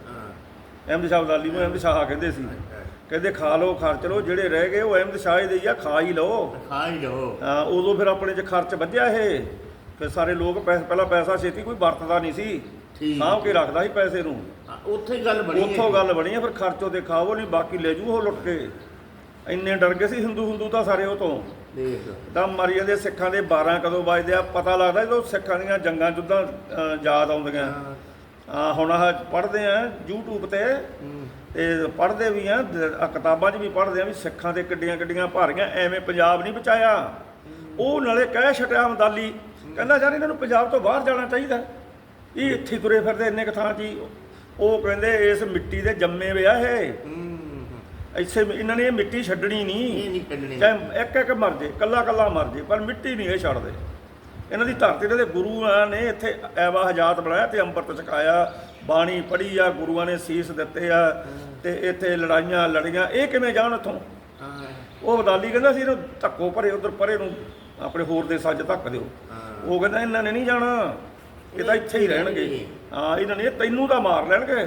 ਅਹਿਮਦ ਸ਼ਾਹ ਅਬਦਾਲੀ ਨੂੰ ਅਹਿਮਦ ਸ਼ਾਹ ਕਹਿੰਦੇ ਸੀ। ਕਹਿੰਦੇ ਖਾ ਲੋ ਖਰਚ ਲੋ ਜਿਹੜੇ ਰਹਿ ਗਏ ਉਹ ਅਹਿਮਦ ਸ਼ਾਹ ਦੇ ਹੀ ਆ ਖਾ ਹੀ ਲਓ। ਖਾ ਹੀ ਲਓ। ਹਾਂ ਉਦੋਂ ਫਿਰ ਆਪਣੇ 'ਚ ਖਰਚ ਵਧਿਆ ਇਹ। ਫਿਰ ਸਾਰੇ ਲੋਕ ਪਹਿਲਾਂ ਪੈਸਾ ਛੇਤੀ ਕੋਈ ਵਰਤਦਾ ਨਹੀਂ ਸੀ। ਠੀਕ। ਸਾਂਭ ਕੇ ਰੱਖਦਾ ਸੀ ਪੈਸੇ ਨੂੰ। ਹਾਂ, ਉੱਥੇ ਗੱਲ ਬਣੀ। ਉੱਥੋਂ ਗੱਲ ਬਣੀ ਆ ਫਿਰ ਖਰਚੋ ਤੇ ਖਾਵੋ ਨਹੀਂ ਬਾਕੀ ਲੈ ਜੂ ਉਹ ਲੁੱਟ ਕੇ। ਇੰਨੇ ਡਰ ਗਏ ਸੀ ਹਿੰਦੂ ਹਿੰਦੂ ਤਾਂ ਸਾਰੇ ਉਹ ਤੋਂ। ਦੇਖ। ਤਾਂ ਮਰੀ ਜਾਂਦੇ ਸਿੱਖਾਂ ਦੇ 12 ਕਦੋਂ ਵੱਜਦੇ ਆ ਪਤਾ ਲੱਗਦਾ ਜਦੋਂ ਸਿੱਖਾਂ ਦੀਆਂ ਜੰਗਾਂ ਜੁੱਦਾਂ ਯਾਦ ਆਉਂਦੀਆਂ। ਹਾਂ। ਆ ਹੁਣ ਆਹ ਪੜ੍ਹਦੇ ਆ YouTube ਤੇ ਹੂੰ। ਤੇ ਪੜ੍ਹਦੇ ਵੀ ਆ ਦ- ਆਹ ਕਿਤਾਬਾਂ 'ਚ ਵੀ ਪੜ੍ਹਦੇ ਆ ਵੀ ਸਿੱਖਾਂ ਦੇ ਕਿੱਡੀਆਂ ਕਿੱਡੀਆਂ ਭਾਰੀਆਂ ਐਵੇਂ ਪੰਜਾਬ ਨਹੀਂ ਬਚਾਇਆ। ਉਹ ਨਾਲੇ ਕਹਿ ਛਟਿਆ ਮਦਾਲੀ ਕਹਿੰਦਾ ਯਾਰ ਇਹਨਾਂ ਨੂੰ ਪੰਜਾਬ ਤੋਂ ਬਾਹਰ ਜਾਣਾ ਚਾਹੀਦਾ। ਇਹ ਇੱਥੇ ਤੁਰੇ ਫਿਰਦੇ ਇੰਨੇ ਕੁ ਥਾਂ 'ਚ ਹੀ ਉਹ ਕਹਿੰਦੇ ਇਸ ਮਿੱਟੀ ਦੇ ਜੰਮੇ ਵੇ ਆ ਇਹ। ਇੱਥੇ ਇਹਨਾਂ ਨੇ ਇਹ ਮਿੱਟੀ ਛੱਡਣੀ ਨਹੀਂ। ਨਹੀਂ ਕੱਢਣੀ ਚਾਹੇ ਇੱਕ ਇੱਕ ਮਰ ਜੇ ਕੱਲਾ ਕੱਲਾ ਮਰ ਜੇ ਪਰ ਮਿੱਟੀ ਨਹੀਂ ਇਹ ਛੱਡਦੇ। ਇਹਨਾਂ ਦੀ ਧਰਤੀ ਦੇ ਗੁਰੂਆਂ ਨੇ ਇੱਥੇ ਐਵਾ ਹਜਾਤ ਬਣਾਇਆ ਤੇ ਅੰਮ੍ਰਿਤ ਛਕਾਇਆ ਬਾਣੀ ਪੜ੍ਹੀ ਆ ਗੁਰੂਆਂ ਨੇ ਸੀਸ ਦਿੱਤੇ ਆ ਤੇ ਇੱਥੇ ਲੜਾਈਆਂ ਲੜੀਆਂ ਇਹ ਕਿਵੇਂ ਜਾਣ ਇੱਥੋਂ? ਹਾਂ। ਉਹ ਵਦਾਲੀ ਕਹਿੰਦਾ ਸੀ ਇਹਨੂੰ ਧੱਕੋ ਭਰੇ ਉਧਰ ਪਰੇ ਨੂੰ ਆਪਣੇ ਹੋਰ ਦੇ ਸੱਜ ਧੱਕ ਦਿਓ। ਉਹ ਕਹਿੰਦਾ ਇਹਨਾਂ ਨੇ ਨਹੀਂ ਜਾਣਾ। ਇਹ ਤਾਂ ਇੱਥੇ ਹੀ ਰਹਿਣਗੇ। ਹਾਂ ਇਹਨਾਂ ਨੇ ਤੈਨੂੰ ਤਾਂ ਮਾਰ ਲੈਣਗੇ।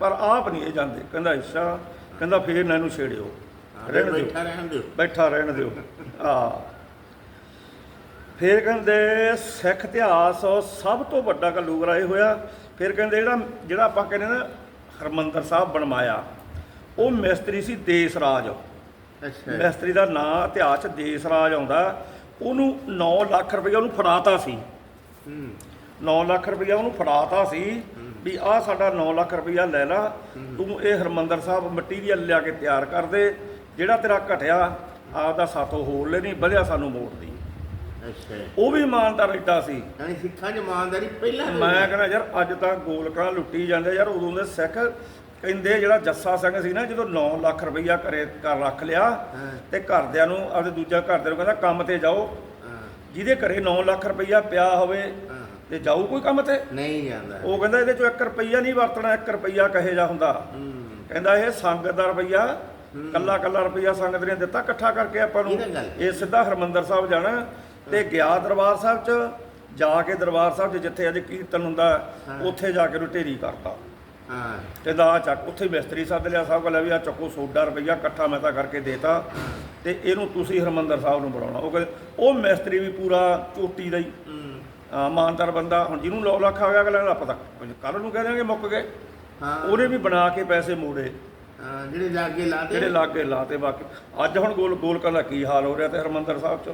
ਪਰ ਆਪ ਨਹੀਂ ਇਹ ਜਾਂਦੇ। ਕਹਿੰਦਾ ਅੱਛਾ ਕਹਿੰਦਾ ਫੇਰ ਨਾ ਇਹਨੂੰ ਛੇੜਿਓ। ਰਹਿਣ ਦਿਓ। ਬੈਠਾ ਰਹਿਣ ਦਿਓ। ਬੈਠਾ ਰਹਿਣ ਦਿਓ। ਆ ਫਿਰ ਕਹਿੰਦੇ ਸਿੱਖ ਇਤਿਹਾਸ ਸਭ ਤੋਂ ਵੱਡਾ ਕਲੂਗਰਾ ਇਹ ਹੋਇਆ। ਫਿਰ ਕਹਿੰਦੇ ਜਿਹੜਾ ਜਿਹੜਾ ਆਪਾਂ ਕਹਿੰਦੇ ਨਾ ਹਰਮੰਦਰ ਸਾਹਿਬ ਬਣਵਾਇਆ ਉਹ ਮਿਸਤਰੀ ਸੀ ਦੇਸ ਰਾਜ ਅੱਛਾ। ਮਿਸਤਰੀ ਦਾ ਨਾਂ ਇਤਿਹਾਸ 'ਚ ਦੇਸ ਰਾਜ ਆਉਂਦਾ। ਉਹਨੂੰ 9 ਲੱਖ ਰੁਪਏ ਉਹਨੂੰ ਫੜਾਤਾ ਸੀ। ਹੂੰ। 9 ਲੱਖ ਰੁਪਇਆ ਉਹਨੂੰ ਫੜਾਤਾ ਸੀ ਵੀ ਆਹ ਸਾਡਾ 9 ਲੱਖ ਰੁਪਇਆ ਲੈ ਲਾ ਤੂੰ ਇਹ ਹਰਮੰਦਰ ਸਾਹਿਬ ਮਟੀਰੀਅਲ ਲਿਆ ਕੇ ਤਿਆਰ ਕਰ ਦੇ ਜਿਹੜਾ ਤੇਰਾ ਘਟਿਆ ਆਪਦਾ ਸਾਥੋਂ ਹੋਰ ਲੈ ਨਹੀਂ ਵਧਿਆ ਸਾਨੂੰ ਮੋੜ ਦੀ। ਅੱਛਾ। ਉਹ ਵੀ ਇਮਾਨਦਾਰ ਐਡਾ ਸੀ। ਯਾਨੀ ਸਿੱਖਾਂ 'ਚ ਇਮਾਨਦਾਰੀ ਪਹਿਲਾਂ ਮੈਂ ਕਹਿੰਦਾ ਯਾਰ ਅੱਜ ਤਾਂ ਗੋਲਕਾਂ ਲੁੱਟੀ ਜਾਂਦੇ ਯਾਰ ਉਦੋਂ ਦੇ ਸਿੱਖ ਕਹਿੰਦੇ ਜਿਹੜਾ ਜੱਸਾ ਸਿੰਘ ਸੀ ਨਾ ਜਦੋਂ 9 ਲੱਖ ਰੁਪਇਆ ਘਰੇ ਕਰ ਰੱਖ ਲਿਆ ਤੇ ਘਰਦਿਆਂ ਨੂੰ ਆਪਦੇ ਦੂਜਾ ਘਰਦਿਆਂ ਨੂੰ ਕਹਿੰਦਾ ਕੰਮ ਤੇ ਜਾਓ। ਜਿਹਦੇ ਘਰੇ 9 ਲੱਖ ਰੁਪਇਆ ਪਿਆ ਹੋਵੇ ਤੇ ਜਾਊ ਕੋਈ ਕੰਮ ਤੇ? ਨਹੀਂ ਜਾਂਦਾ। ਉਹ ਕਹਿੰਦਾ ਇਹਦੇ ਚੋਂ 1 ਰੁਪਈਆ ਨਹੀਂ ਵਰਤਣਾ 1 ਰੁਪਈਆ ਕਹੇ ਜਾ ਹੁੰਦਾ। ਕਹਿੰਦਾ ਇਹ ਸੰਗਤ ਦਾ ਰੁਪਈਆ ਕੱਲਾ ਕੱਲਾ ਰੁਪਈਆ ਸੰਗਤ ਨੇ ਦਿੱਤਾ ਇਕੱਠਾ ਕਰਕੇ ਆਪਾਂ ਨੂੰ ਇਹ ਤਾਂ ਸਿੱਧਾ ਹਰਮੰਦਰ ਸਾਹਿਬ ਜਾਣਾ ਤੇ ਗਿਆ ਦਰਬਾਰ ਸਾਹਿਬ 'ਚ ਜਾ ਕੇ ਦਰਬਾਰ ਸਾਹਿਬ 'ਚ ਜਿੱਥੇ ਅੱਜ ਕੀਰਤਨ ਹੁੰਦਾ। ਉੱਥੇ ਜਾ ਕੇ ਢੇਰੀ ਕਰਤਾ। ਹਾਂ। ਕਹਿੰਦਾ ਆ ਚੱਕ ਉੱਥੇ ਮਿਸਤਰੀ ਸੱਦ ਲਿਆ ਸਾਹਿਬ ਕੋਲ ਵੀ ਆ ਚੱਕੋ ਸੋਡਾ ਰੁਪਈਆ ਇਕੱਠਾ ਮੈਂ ਤਾਂ ਕਰਕੇ ਦੇਤਾ। ਤੇ ਇਹਨੂੰ ਤੁਸੀਂ ਹਰਮੰਦਰ ਸਾਹਿਬ ਨੂੰ ਬਣਾਉਣਾ ਉਹ ਕਹਿੰਦੇ ਉਹ ਮਿਸਤਰੀ ਵੀ ਪੂਰਾ ਚੋਟੀ ਦਾ ਹੀ। ਇਮਾਨਦਾਰ ਬੰਦਾ ਹੁਣ ਜਿਹਨੂੰ 9 ਲੱਖ ਆ ਗਿਆ ਅਗਲੇ ਨੂੰ ਪਤਾ ਕੱਲ ਨੂੰ ਕਹਿ ਦਿਆਂਗੇ ਮੁੱਕ ਗਏ। ਹਾਂ। ਉਹਨੇ ਵੀ ਬਣਾ ਕੇ ਪੈਸੇ ਮੋੜੇ। ਜਿਹੜੇ ਲਾਗੇ ਲਾਤੇ। ਜਿਹੜੇ ਲਾਗੇ ਲਾਤੇ ਬਾਕੀ। ਅੱਜ ਹੁਣ ਗੋਲ ਗੋਲਕਾਂ ਦਾ ਕੀ ਹਾਲ ਹੋ ਰਿਹਾ ਤੇ ਹਰਮੰਦਰ ਸਾਹਿਬ ਚ?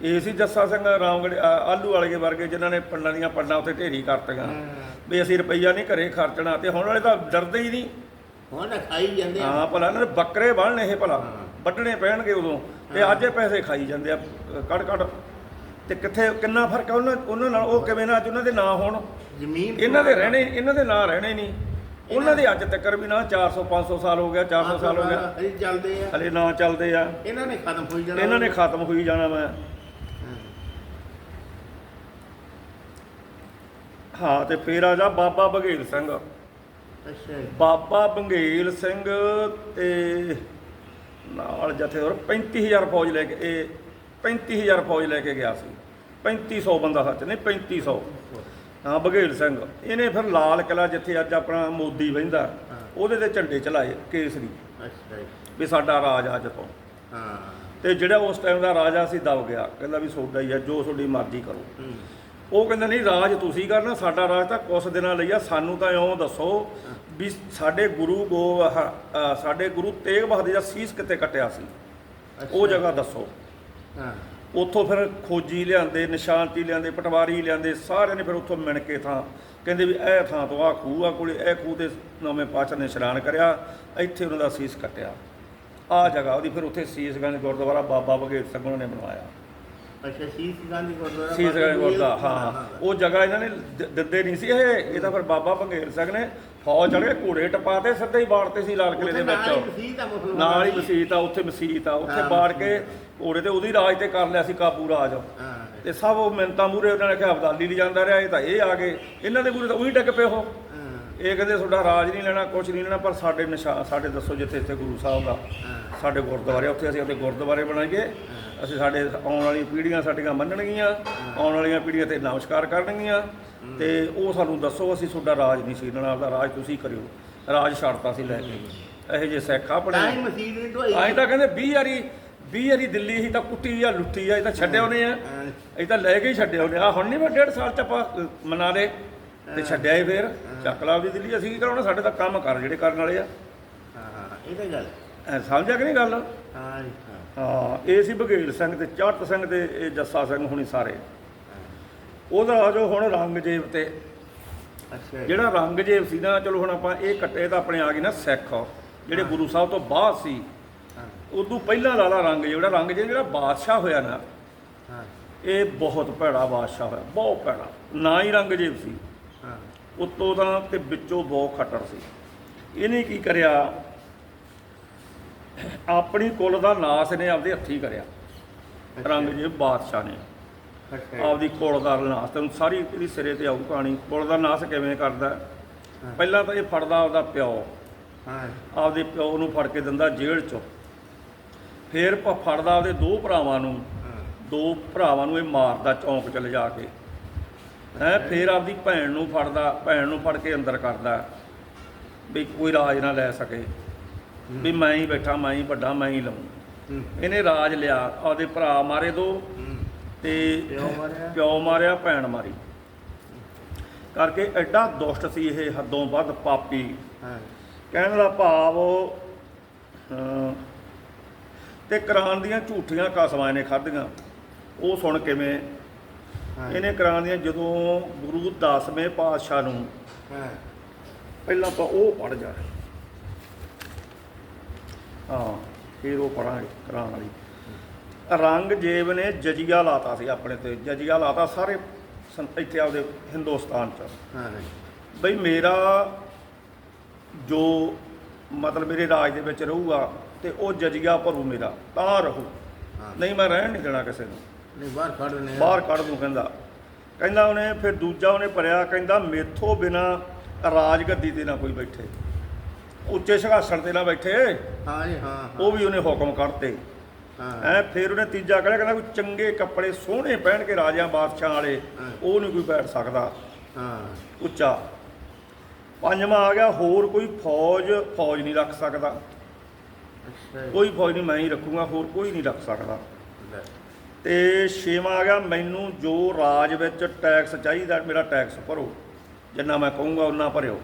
ਇਹ ਸੀ ਜੱਸਾ ਸਿੰਘ ਰਾਮਗੜ ਆਲੂ ਵਾਲੇ ਵਰਗੇ ਜਿਨ੍ਹਾਂ ਨੇ ਪੰਡਾਂ ਦੀਆਂ ਪੰਡਾਂ ਉੱਤੇ ਢੇਰੀ ਕਰਤੀਆਂ। ਵੀ ਅਸੀਂ ਰੁਪਈਆ ਨਹੀਂ ਘਰੇ ਖਰਚਣਾ ਤੇ ਹੁਣ ਵਾਲੇ ਤਾਂ ਡਰਦੇ ਹੀ ਨਹੀਂ। ਹੁਣ ਖਾਈ ਜਾਂਦੇ ਆ। ਹਾਂ ਭਲਾ ਇਹਨਾਂ ਦੇ ਬੱਕਰੇ ਬਣਨ ਇਹ ਭਲਾ। ਵੱਢਣੇ ਪੈਣਗੇ ਉਦੋਂ। ਤੇ ਅੱਜ ਇਹ ਪੈਸੇ ਖਾਈ ਜਾਂਦੇ ਆ। ਕੜ ਕੜ ਤੇ ਕਿੱਥੇ ਕਿੰਨਾ ਫ਼ਰਕ ਆ ਉਹਨਾਂ ਉਹਨਾਂ ਨਾਲ ਉਹ ਕਿਵੇਂ ਨਾ ਅੱਜ ਉਹਨਾਂ ਦੇ ਨਾਂ ਹੋਣ। ਜ਼ਮੀਨ ਇਹਨਾਂ ਦੇ ਰਹਿਣੇ ਇਹਨਾਂ ਦੇ ਨਾਂ ਰਹਿਣੇ ਨਹੀਂ। ਉਹਨਾਂ ਦੇ ਅੱਜ ਤੱਕ ਵੀ ਨਾ 400 500 ਸਾਲ ਹੋ ਗਿਆ 400 ਸਾਲ ਹੋ ਗਿਆ। ਹਜੇ ਚੱਲਦੇ ਆ। ਹਲੇ ਨਾਂ ਚੱਲਦੇ ਆ। ਇਹਨਾਂ ਨੇ ਖਤਮ ਹੋਈ ਜਾਣਾ। ਇਹਨਾਂ ਨੇ ਖਤਮ ਹੋਈ ਜਾਣਾ ਮੈਂ ਹਾਂ। ਤੇ ਫੇਰ ਆ ਜਾ ਬਾਬਾ ਬਘੇਲ ਸਿੰਘ। ਅੱਛਾ। ਬਾਬਾ ਬੰਗੇਲ ਸਿੰਘ ਤੇ ਨਾਲ ਜਥੇ ਹੋਰ 35000 ਫੌਜ ਲੈ ਕੇ ਇਹ 35000 ਫੌਜ ਲੈ ਕੇ ਗਿਆ ਸੀ। 3500 ਬੰਦਾ ਸੱਚ ਨਹੀਂ 3500 ਹਾਂ ਬਘੇਲ ਸਿੰਘ। ਇਹਨੇ ਫਿਰ ਲਾਲ ਕਿਲਾ ਜਿੱਥੇ ਅੱਜ ਆਪਣਾ ਮੋਦੀ ਬਹਿੰਦਾ ਹਾਂ। ਉਹਦੇ ਤੇ ਝੰਡੇ ਚਲਾਏ ਕੇਸਰੀ। ਅੱਛਾ। ਵੀ ਸਾਡਾ ਰਾਜ ਅੱਜ ਤੋਂ ਹਾਂ। ਤੇ ਜਿਹੜਾ ਉਸ ਟਾਈਮ ਦਾ ਰਾਜਾ ਸੀ ਦਬ ਗਿਆ। ਕਹਿੰਦਾ ਵੀ ਤੁਹਾਡਾ ਹੀ ਆ ਜੋ ਤੁਹਾਡੀ ਮਰਜ਼ੀ ਕਰੋ। ਉਹ ਕਹਿੰਦਾ ਨਹੀਂ ਰਾਜ ਤੁਸੀਂ ਕਰਨਾ ਸਾਡਾ ਰਾਜ ਤਾਂ ਕੁਛ ਦਿਨਾਂ ਲਈ ਆ ਸਾਨੂੰ ਤਾਂ ਇਉਂ ਦੱਸੋ ਵੀ ਸਾਡੇ ਗੁਰੂ ਗੋ ਸਾਡੇ ਗੁਰੂ ਤੇਗ ਬਹਾਦਰ ਦਾ ਸੀਸ ਕਿੱਥੇ ਕੱਟਿਆ ਸੀ? ਉਹ। ਜਗ੍ਹਾ ਦੱਸੋ। ਉੱਥੋਂ ਫਿਰ ਖੋਜੀ ਲਿਆਂਦੇ ਨਿਸ਼ਾਨਤੀ ਲਿਆਂਦੇ ਪਟਵਾਰੀ ਲਿਆਂਦੇ ਸਾਰਿਆਂ ਨੇ ਫਿਰ ਉੱਥੋਂ ਮਿਣ ਕੇ ਥਾਂ। ਕਹਿੰਦੇ ਵੀ ਇਹ ਥਾਂ ਤੋਂ ਆ ਖੂਹ ਆ ਕੋਲੇ ਇਹ ਖੂਹ ਤੇ ਨਵੇਂ ਪਾਤਸ਼ਾਹ ਨੇ ਇਸ਼ਨਾਨ ਕਰਿਆ ਇੱਥੇ ਉਹਨਾਂ ਦਾ ਸੀਸ ਕੱਟਿਆ। ਆ ਜਗ੍ਹਾ ਉਹਦੀ ਫਿਰ ਉੱਥੇ ਸੀਸਗੰਜ ਗੁਰਦੁਆਰਾ ਬਾਬਾ ਬਘੇਲ ਸਿੰਘ ਨੇ ਬਣਵਾਇਆ। ਅੱਛਾ ਸ਼ੀਸ਼ ਗਾਂਧੀ ਗੁਰਦੁਆਰਾ ਸੀਸਗੰਜ ਬਾਬਾ ਗੁਰਦਾ ਬਘੇਲ? ਹਾਂ ਉਹ ਜਗ੍ਹਾ ਇਹਨਾਂ ਨੇ ਦ- ਦਿੱਦੇ ਨਹੀਂ ਸੀ। ਇਹ ਇਹ ਤਾਂ ਫਿਰ ਬਾਬਾ ਬਘੇਲ ਸਿੰਘ ਨੇ ਫੌਜ ਚੜ੍ਹ ਕੇ ਘੋੜੇ ਟਪਾਤੇ ਸਿੱਧੇ ਹੀ ਬਾੜਤੇ ਸੀ ਲਾਲ ਕਿਲੇ ਦੇ ਵਿੱਚ। ਨਾਲ ਹੀ ਦੀ। ਮਸੀਤ ਆ ਉੱਥੇ ਮਸੀਤ ਆ ਉੱਥੇ ਬਾੜ ਕੇ ਘੋੜੇ ਤੇ ਉਹਦੀ ਰਾਜ ਤੇ ਕਰ ਲਿਆ ਸੀ ਕਾਬੂ ਰਾਜ। ਹਾਂ। ਤੇ ਸਭ ਉਹ ਮਿੰਤਾਂ ਮੂਰੇ ਉਹਨਾਂ ਨੇ ਕਿਹਾ ਅਬਦਾਲੀ ਨਹੀਂ ਜਾਂਦਾ ਰਿਹਾ ਇਹ ਤਾਂ ਇਹ ਆ ਗਏ। ਇਹਨਾਂ ਦੇ ਮੂਰੇ ਤਾਂ ਉਹੀ ਟਿਕ ਪਏ ਹਾਂ। ਇਹ ਕਹਿੰਦੇ ਤੁਹਾਡਾ ਰਾਜ ਨਹੀਂ ਲੈਣਾ ਕੁਝ ਨਹੀਂ ਲੈਣਾ ਪਰ ਸਾਡੇ ਨਿਸ਼ਾਨ ਸਾਡੇ ਦੱਸੋ ਜਿੱਥੇ ਇੱਥੇ ਗੁਰੂ ਸਾਹਿਬ ਦਾ ਸਾਡੇ ਗੁਰਦੁਆਰੇ ਉੱਥੇ ਅਸੀਂ ਆਪਣੇ ਗੁਰਦੁਆਰੇ ਬਣਾਈਏ। ਅਸੀਂ ਸਾਡੇ ਆਉਣ ਵਾਲੀਆਂ ਪੀੜ੍ਹੀਆਂ ਸਾਡੀਆਂ ਮੰਨਣਗੀਆਂ ਆਉਣ ਵਾਲੀਆਂ ਪੀੜ੍ਹੀਆਂ ਤੇ ਨਮਸਕਾਰ ਕਰਨਗੀਆਂ। ਤੇ ਉਹ ਸਾਨੂੰ ਦੱਸੋ ਅਸੀਂ ਤੁਹਾਡਾ ਰਾਜ ਨਹੀਂ ਸੀ ਲੈਣਾ ਆਪਦਾ ਰਾਜ ਤੁਸੀਂ ਕਰਿਓ। ਰਾਜ ਛੱਡਤਾ ਸੀ ਲੈ ਕੇ। ਇਹੋ ਜਿਹੇ ਸਿੱਖ ਆਪਣੇ। ਮਸੀਤ ਢੋਈ ਆਏ ਤਾਂ ਕਹਿੰਦੇ 20 ਵਾਰੀ 20 ਵਾਰੀ ਦਿੱਲੀ ਹੀ ਤਾਂ ਕੁੱਟੀ ਆ ਲੁੱਟੀ ਆ ਇਹ ਤਾਂ ਛੱਡਿਆ ਉਹਨੇ ਆ। ਇਹ ਤਾਂ ਲੈ ਕੇ ਹੀ ਛੱਡਿਆ ਉਹਨੇ। ਆ ਹੁਣ ਨਹੀਂ ਮੈਂ ਡੇਢ ਸਾਲ ਚ ਆਪਾਂ ਅ, ਮਨਾ ਲਏ ਤੇ ਛੱਡਿਆ ਹੀ ਫੇਰ। ਚੱਕ ਲਾ ਦੀ ਦਿੱਲੀ ਅਸੀਂ ਕੀ ਕਰਾਉਣਾ? ਸਾਡੇ ਤਾਂ ਕੰਮ ਕਰ ਜਿਹੜੇ ਕਰਨ ਵਾਲੇ ਆ। ਹਾਂ ਹਾਂ ਇਹ ਤਾਂ ਗੱਲ ਐ ਸਮਝਿਆ ਕਿ ਨਹੀਂ ਗੱਲ? ਹਾਂ ਜੀ, ਹਾਂ। ਹਾਂ ਇਹ ਸੀ ਬਘੇਲ ਸਿੰਘ ਤੇ ਚੜਤ ਸਿੰਘ ਤੇ ਇਹ ਜੱਸਾ ਸਿੰਘ ਹੁਣੀ ਸਾਰੇ। ਉਹਦਾ ਆ ਜੋ ਹੁਣ ਰੰਗਜੇਬ ਤੇ। ਅੱਛਾ ਜੀ। ਜਿਹੜਾ ਰੰਗਜੇਬ ਸੀ ਨਾ ਚਲੋ ਹੁਣ ਆਪਾਂ ਇਹ ਕੱਟੇ ਤਾਂ ਆਪਣੇ ਆ ਗਏ ਨਾ ਸਿੱਖ ਜਿਹੜੇ ਗੁਰੂ ਸਾਹਿਬ ਤੋਂ ਬਾਅਦ ਸੀ। ਉਦੋਂ ਪਹਿਲਾਂ ਲਾਲਾ ਰੰਗ ਜਿਹੜਾ ਰੰਗਜੇਬ ਜਿਹੜਾ ਬਾਦਸ਼ਾਹ ਹੋਇਆ ਨਾ ਹਾਂ। ਇਹ ਬਹੁਤ ਭੈੜਾ ਬਾਦਸ਼ਾਹ ਹੋਇਆ ਬਹੁਤ ਭੈੜਾ। ਨਾ ਹੀ ਰੰਗਜੇਬ ਸੀ। ਹਾਂ। ਉੱਤੋਂ ਤਾਂ ਤੇ ਵਿੱਚੋਂ ਬਹੁਤ ਖੱਟਰ ਸੀ। ਇਹਨੇ ਕੀ ਕਰਿਆ? ਆਪਣੀ ਕੁਲ ਦਾ ਨਾਸ ਨੇ ਆਪਦੇ ਹੱਥੀਂ ਕਰਿਆ। ਰੰਗਜੇਬ ਬਾਦਸ਼ਾਹ ਨੇ। ਆਪਦੀ ਕੁਲ ਦਾ ਨਾਸ ਤੈਨੂੰ ਸਾਰੀ ਇਹਦੀ ਸਿਰੇ ਤੇ ਆਊ ਕਹਾਣੀ। ਕੁਲ ਦਾ ਨਾਸ ਕਿਵੇਂ ਕਰਦਾ। ਪਹਿਲਾਂ ਤਾਂ ਇਹ ਫੜਦਾ ਆਪਦਾ ਪਿਓ। ਹਾਂ। ਆਪਦੇ ਪਿਓ ਨੂੰ ਫੜ ਕੇ ਦਿੰਦਾ ਜੇਲ੍ਹ ਚੋਂ। ਫੇਰ ਪ- ਫੜਦਾ ਆਪਦੇ ਦੋ ਭਰਾਵਾਂ ਨੂੰ। ਦੋ ਭਰਾਵਾਂ ਨੂੰ ਇਹ ਮਾਰਦਾ ਚੌਂਕ ਚ ਲਿਜਾ ਕੇ। ਹੈ ਫੇਰ ਆਪਦੀ ਭੈਣ ਨੂੰ ਫੜਦਾ ਭੈਣ ਨੂੰ ਫੜ ਕੇ ਅੰਦਰ ਕਰਦਾ। ਵੀ ਕੋਈ ਰਾਜ ਨਾ ਲੈ ਸਕੇ। ਵੀ ਮੈਂ ਹੀ ਬੈਠਾ ਮੈਂ ਹੀ ਵੱਡਾ ਮੈਂ ਹੀ ਲਵਾਂ ਹੂੰ। ਇਹਨੇ ਰਾਜ ਲਿਆ ਆਪਦੇ ਭਰਾ ਮਾਰੇ ਦੋ। ਹੂੰ। ਤੇ ਪਿਓ ਮਾਰਿਆ? ਪਿਓ ਮਾਰਿਆ ਭੈਣ ਮਾਰੀ। ਕਰਕੇ ਐਡਾ ਦੁਸ਼ਟ ਸੀ ਇਹ ਹੱਦੋਂ ਵੱਧ ਪਾਪੀ। ਹਾਂ। ਕਹਿਣ ਦਾ ਭਾਵ ਅਮ, ਤੇ ਕੁਰਾਨ ਦੀਆਂ ਝੂਠੀਆਂ ਕਸਮਾਂ ਇਹਨੇ ਖਾਧੀਆਂ। ਉਹ ਸੁਣ ਕਿਵੇਂ? ਇਹਨੇ ਕੁਰਾਨ ਦੀਆਂ ਜਦੋਂ ਗੁਰੂ ਦਸਵੇਂ ਪਾਤਸ਼ਾਹ ਨੂੰ ਪਹਿਲਾਂ ਤਾਂ ਉਹ ਪੜ ਜਾ ਹਾਂ ਫਿਰ ਉਹ ਪੜਾਂਗੇ ਕੁਰਾਨ ਵਾਲੀ। ਰੰਗਜੇਬ ਨੇ ਜਜੀਆ ਲਾਤਾ ਸੀ ਆਪਣੇ ਤੇ। ਜਜੀਆ ਲਾਤਾ ਸਾਰੇ ਇੱਥੇ ਆਪਦੇ ਹਿੰਦੁਸਤਾਨ ਚ। ਹਾਂ। ਬਈ ਮੇਰਾ ਜੋ ਮਤਲਬ ਮੇਰੇ ਰਾਜ ਦੇ ਵਿੱਚ ਰਹੂਗਾ ਤੇ ਉਹ ਜਜੀਆ ਭਰੂ ਮੇਰਾ ਤਾਂ ਰਹੂ। ਨਹੀਂ ਮੈਂ ਰਹਿਣ ਨਹੀਂ ਦੇਣਾ ਕਿਸੇ ਨੂੰ। ਨਹੀਂ ਬਾਹਰ ਕੱਢ ਨੇ ਬਾਹਰ ਕੱਢ ਦੂੰ ਕਹਿੰਦਾ। ਕਹਿੰਦਾ ਉਹਨੇ ਫਿਰ ਦੂਜਾ ਉਹਨੇ ਭਰਿਆ ਕਹਿੰਦਾ ਮੇਥੋਂ ਬਿਨਾ ਰਾਜ ਗੱਦੀ ਤੇ ਨਾ ਕੋਈ ਬੈਠੇ। ਉੱਚੇ ਸਿੰਘਾਸਣ ਤੇ ਨਾ ਬੈਠੇ। ਹਾਂ ਜੀ ਹਾਂ। ਉਹ ਵੀ ਉਹਨੇ ਹੁਕਮ ਕਰਤੇ। ਹਾਂ। ਐ ਫਿਰ ਉਹਨੇ ਤੀਜਾ ਕਹਿਆ ਕਹਿੰਦਾ ਕੋਈ ਚੰਗੇ ਕੱਪੜੇ ਸੋਹਣੇ ਪਹਿਨ ਕੇ ਰਾਜਿਆਂ ਬਾਦਸ਼ਾਹਾਂ ਵਾਲੇ। ਉਹ ਨਹੀਂ ਕੋਈ ਬੈਠ ਸਕਦਾ। ਹਾਂ। ਉੱਚਾ। ਪੰਜਵਾਂ ਆ ਗਿਆ ਹੋਰ ਕੋਈ ਫੌਜ ਫੌਜ ਨਹੀਂ ਰੱਖ ਸਕਦਾ। ਕੋਈ ਫੌਜ ਨਹੀਂ ਮੈਂ ਹੀ ਰੱਖੂੰਗਾ ਹੋਰ ਕੋਈ ਨਹੀਂ ਰੱਖ ਸਕਦਾ। ਤੇ ਛੇਵਾਂ ਆ ਗਿਆ ਮੈਨੂੰ ਜੋ ਰਾਜ ਵਿੱਚ ਟੈਕਸ ਚਾਹੀਦਾ ਮੇਰਾ ਟੈਕਸ ਭਰੋ। ਜਿੰਨਾ ਮੈਂ ਕਹੂੰਗਾ ਉਹਨਾਂ ਭਰਿਓ।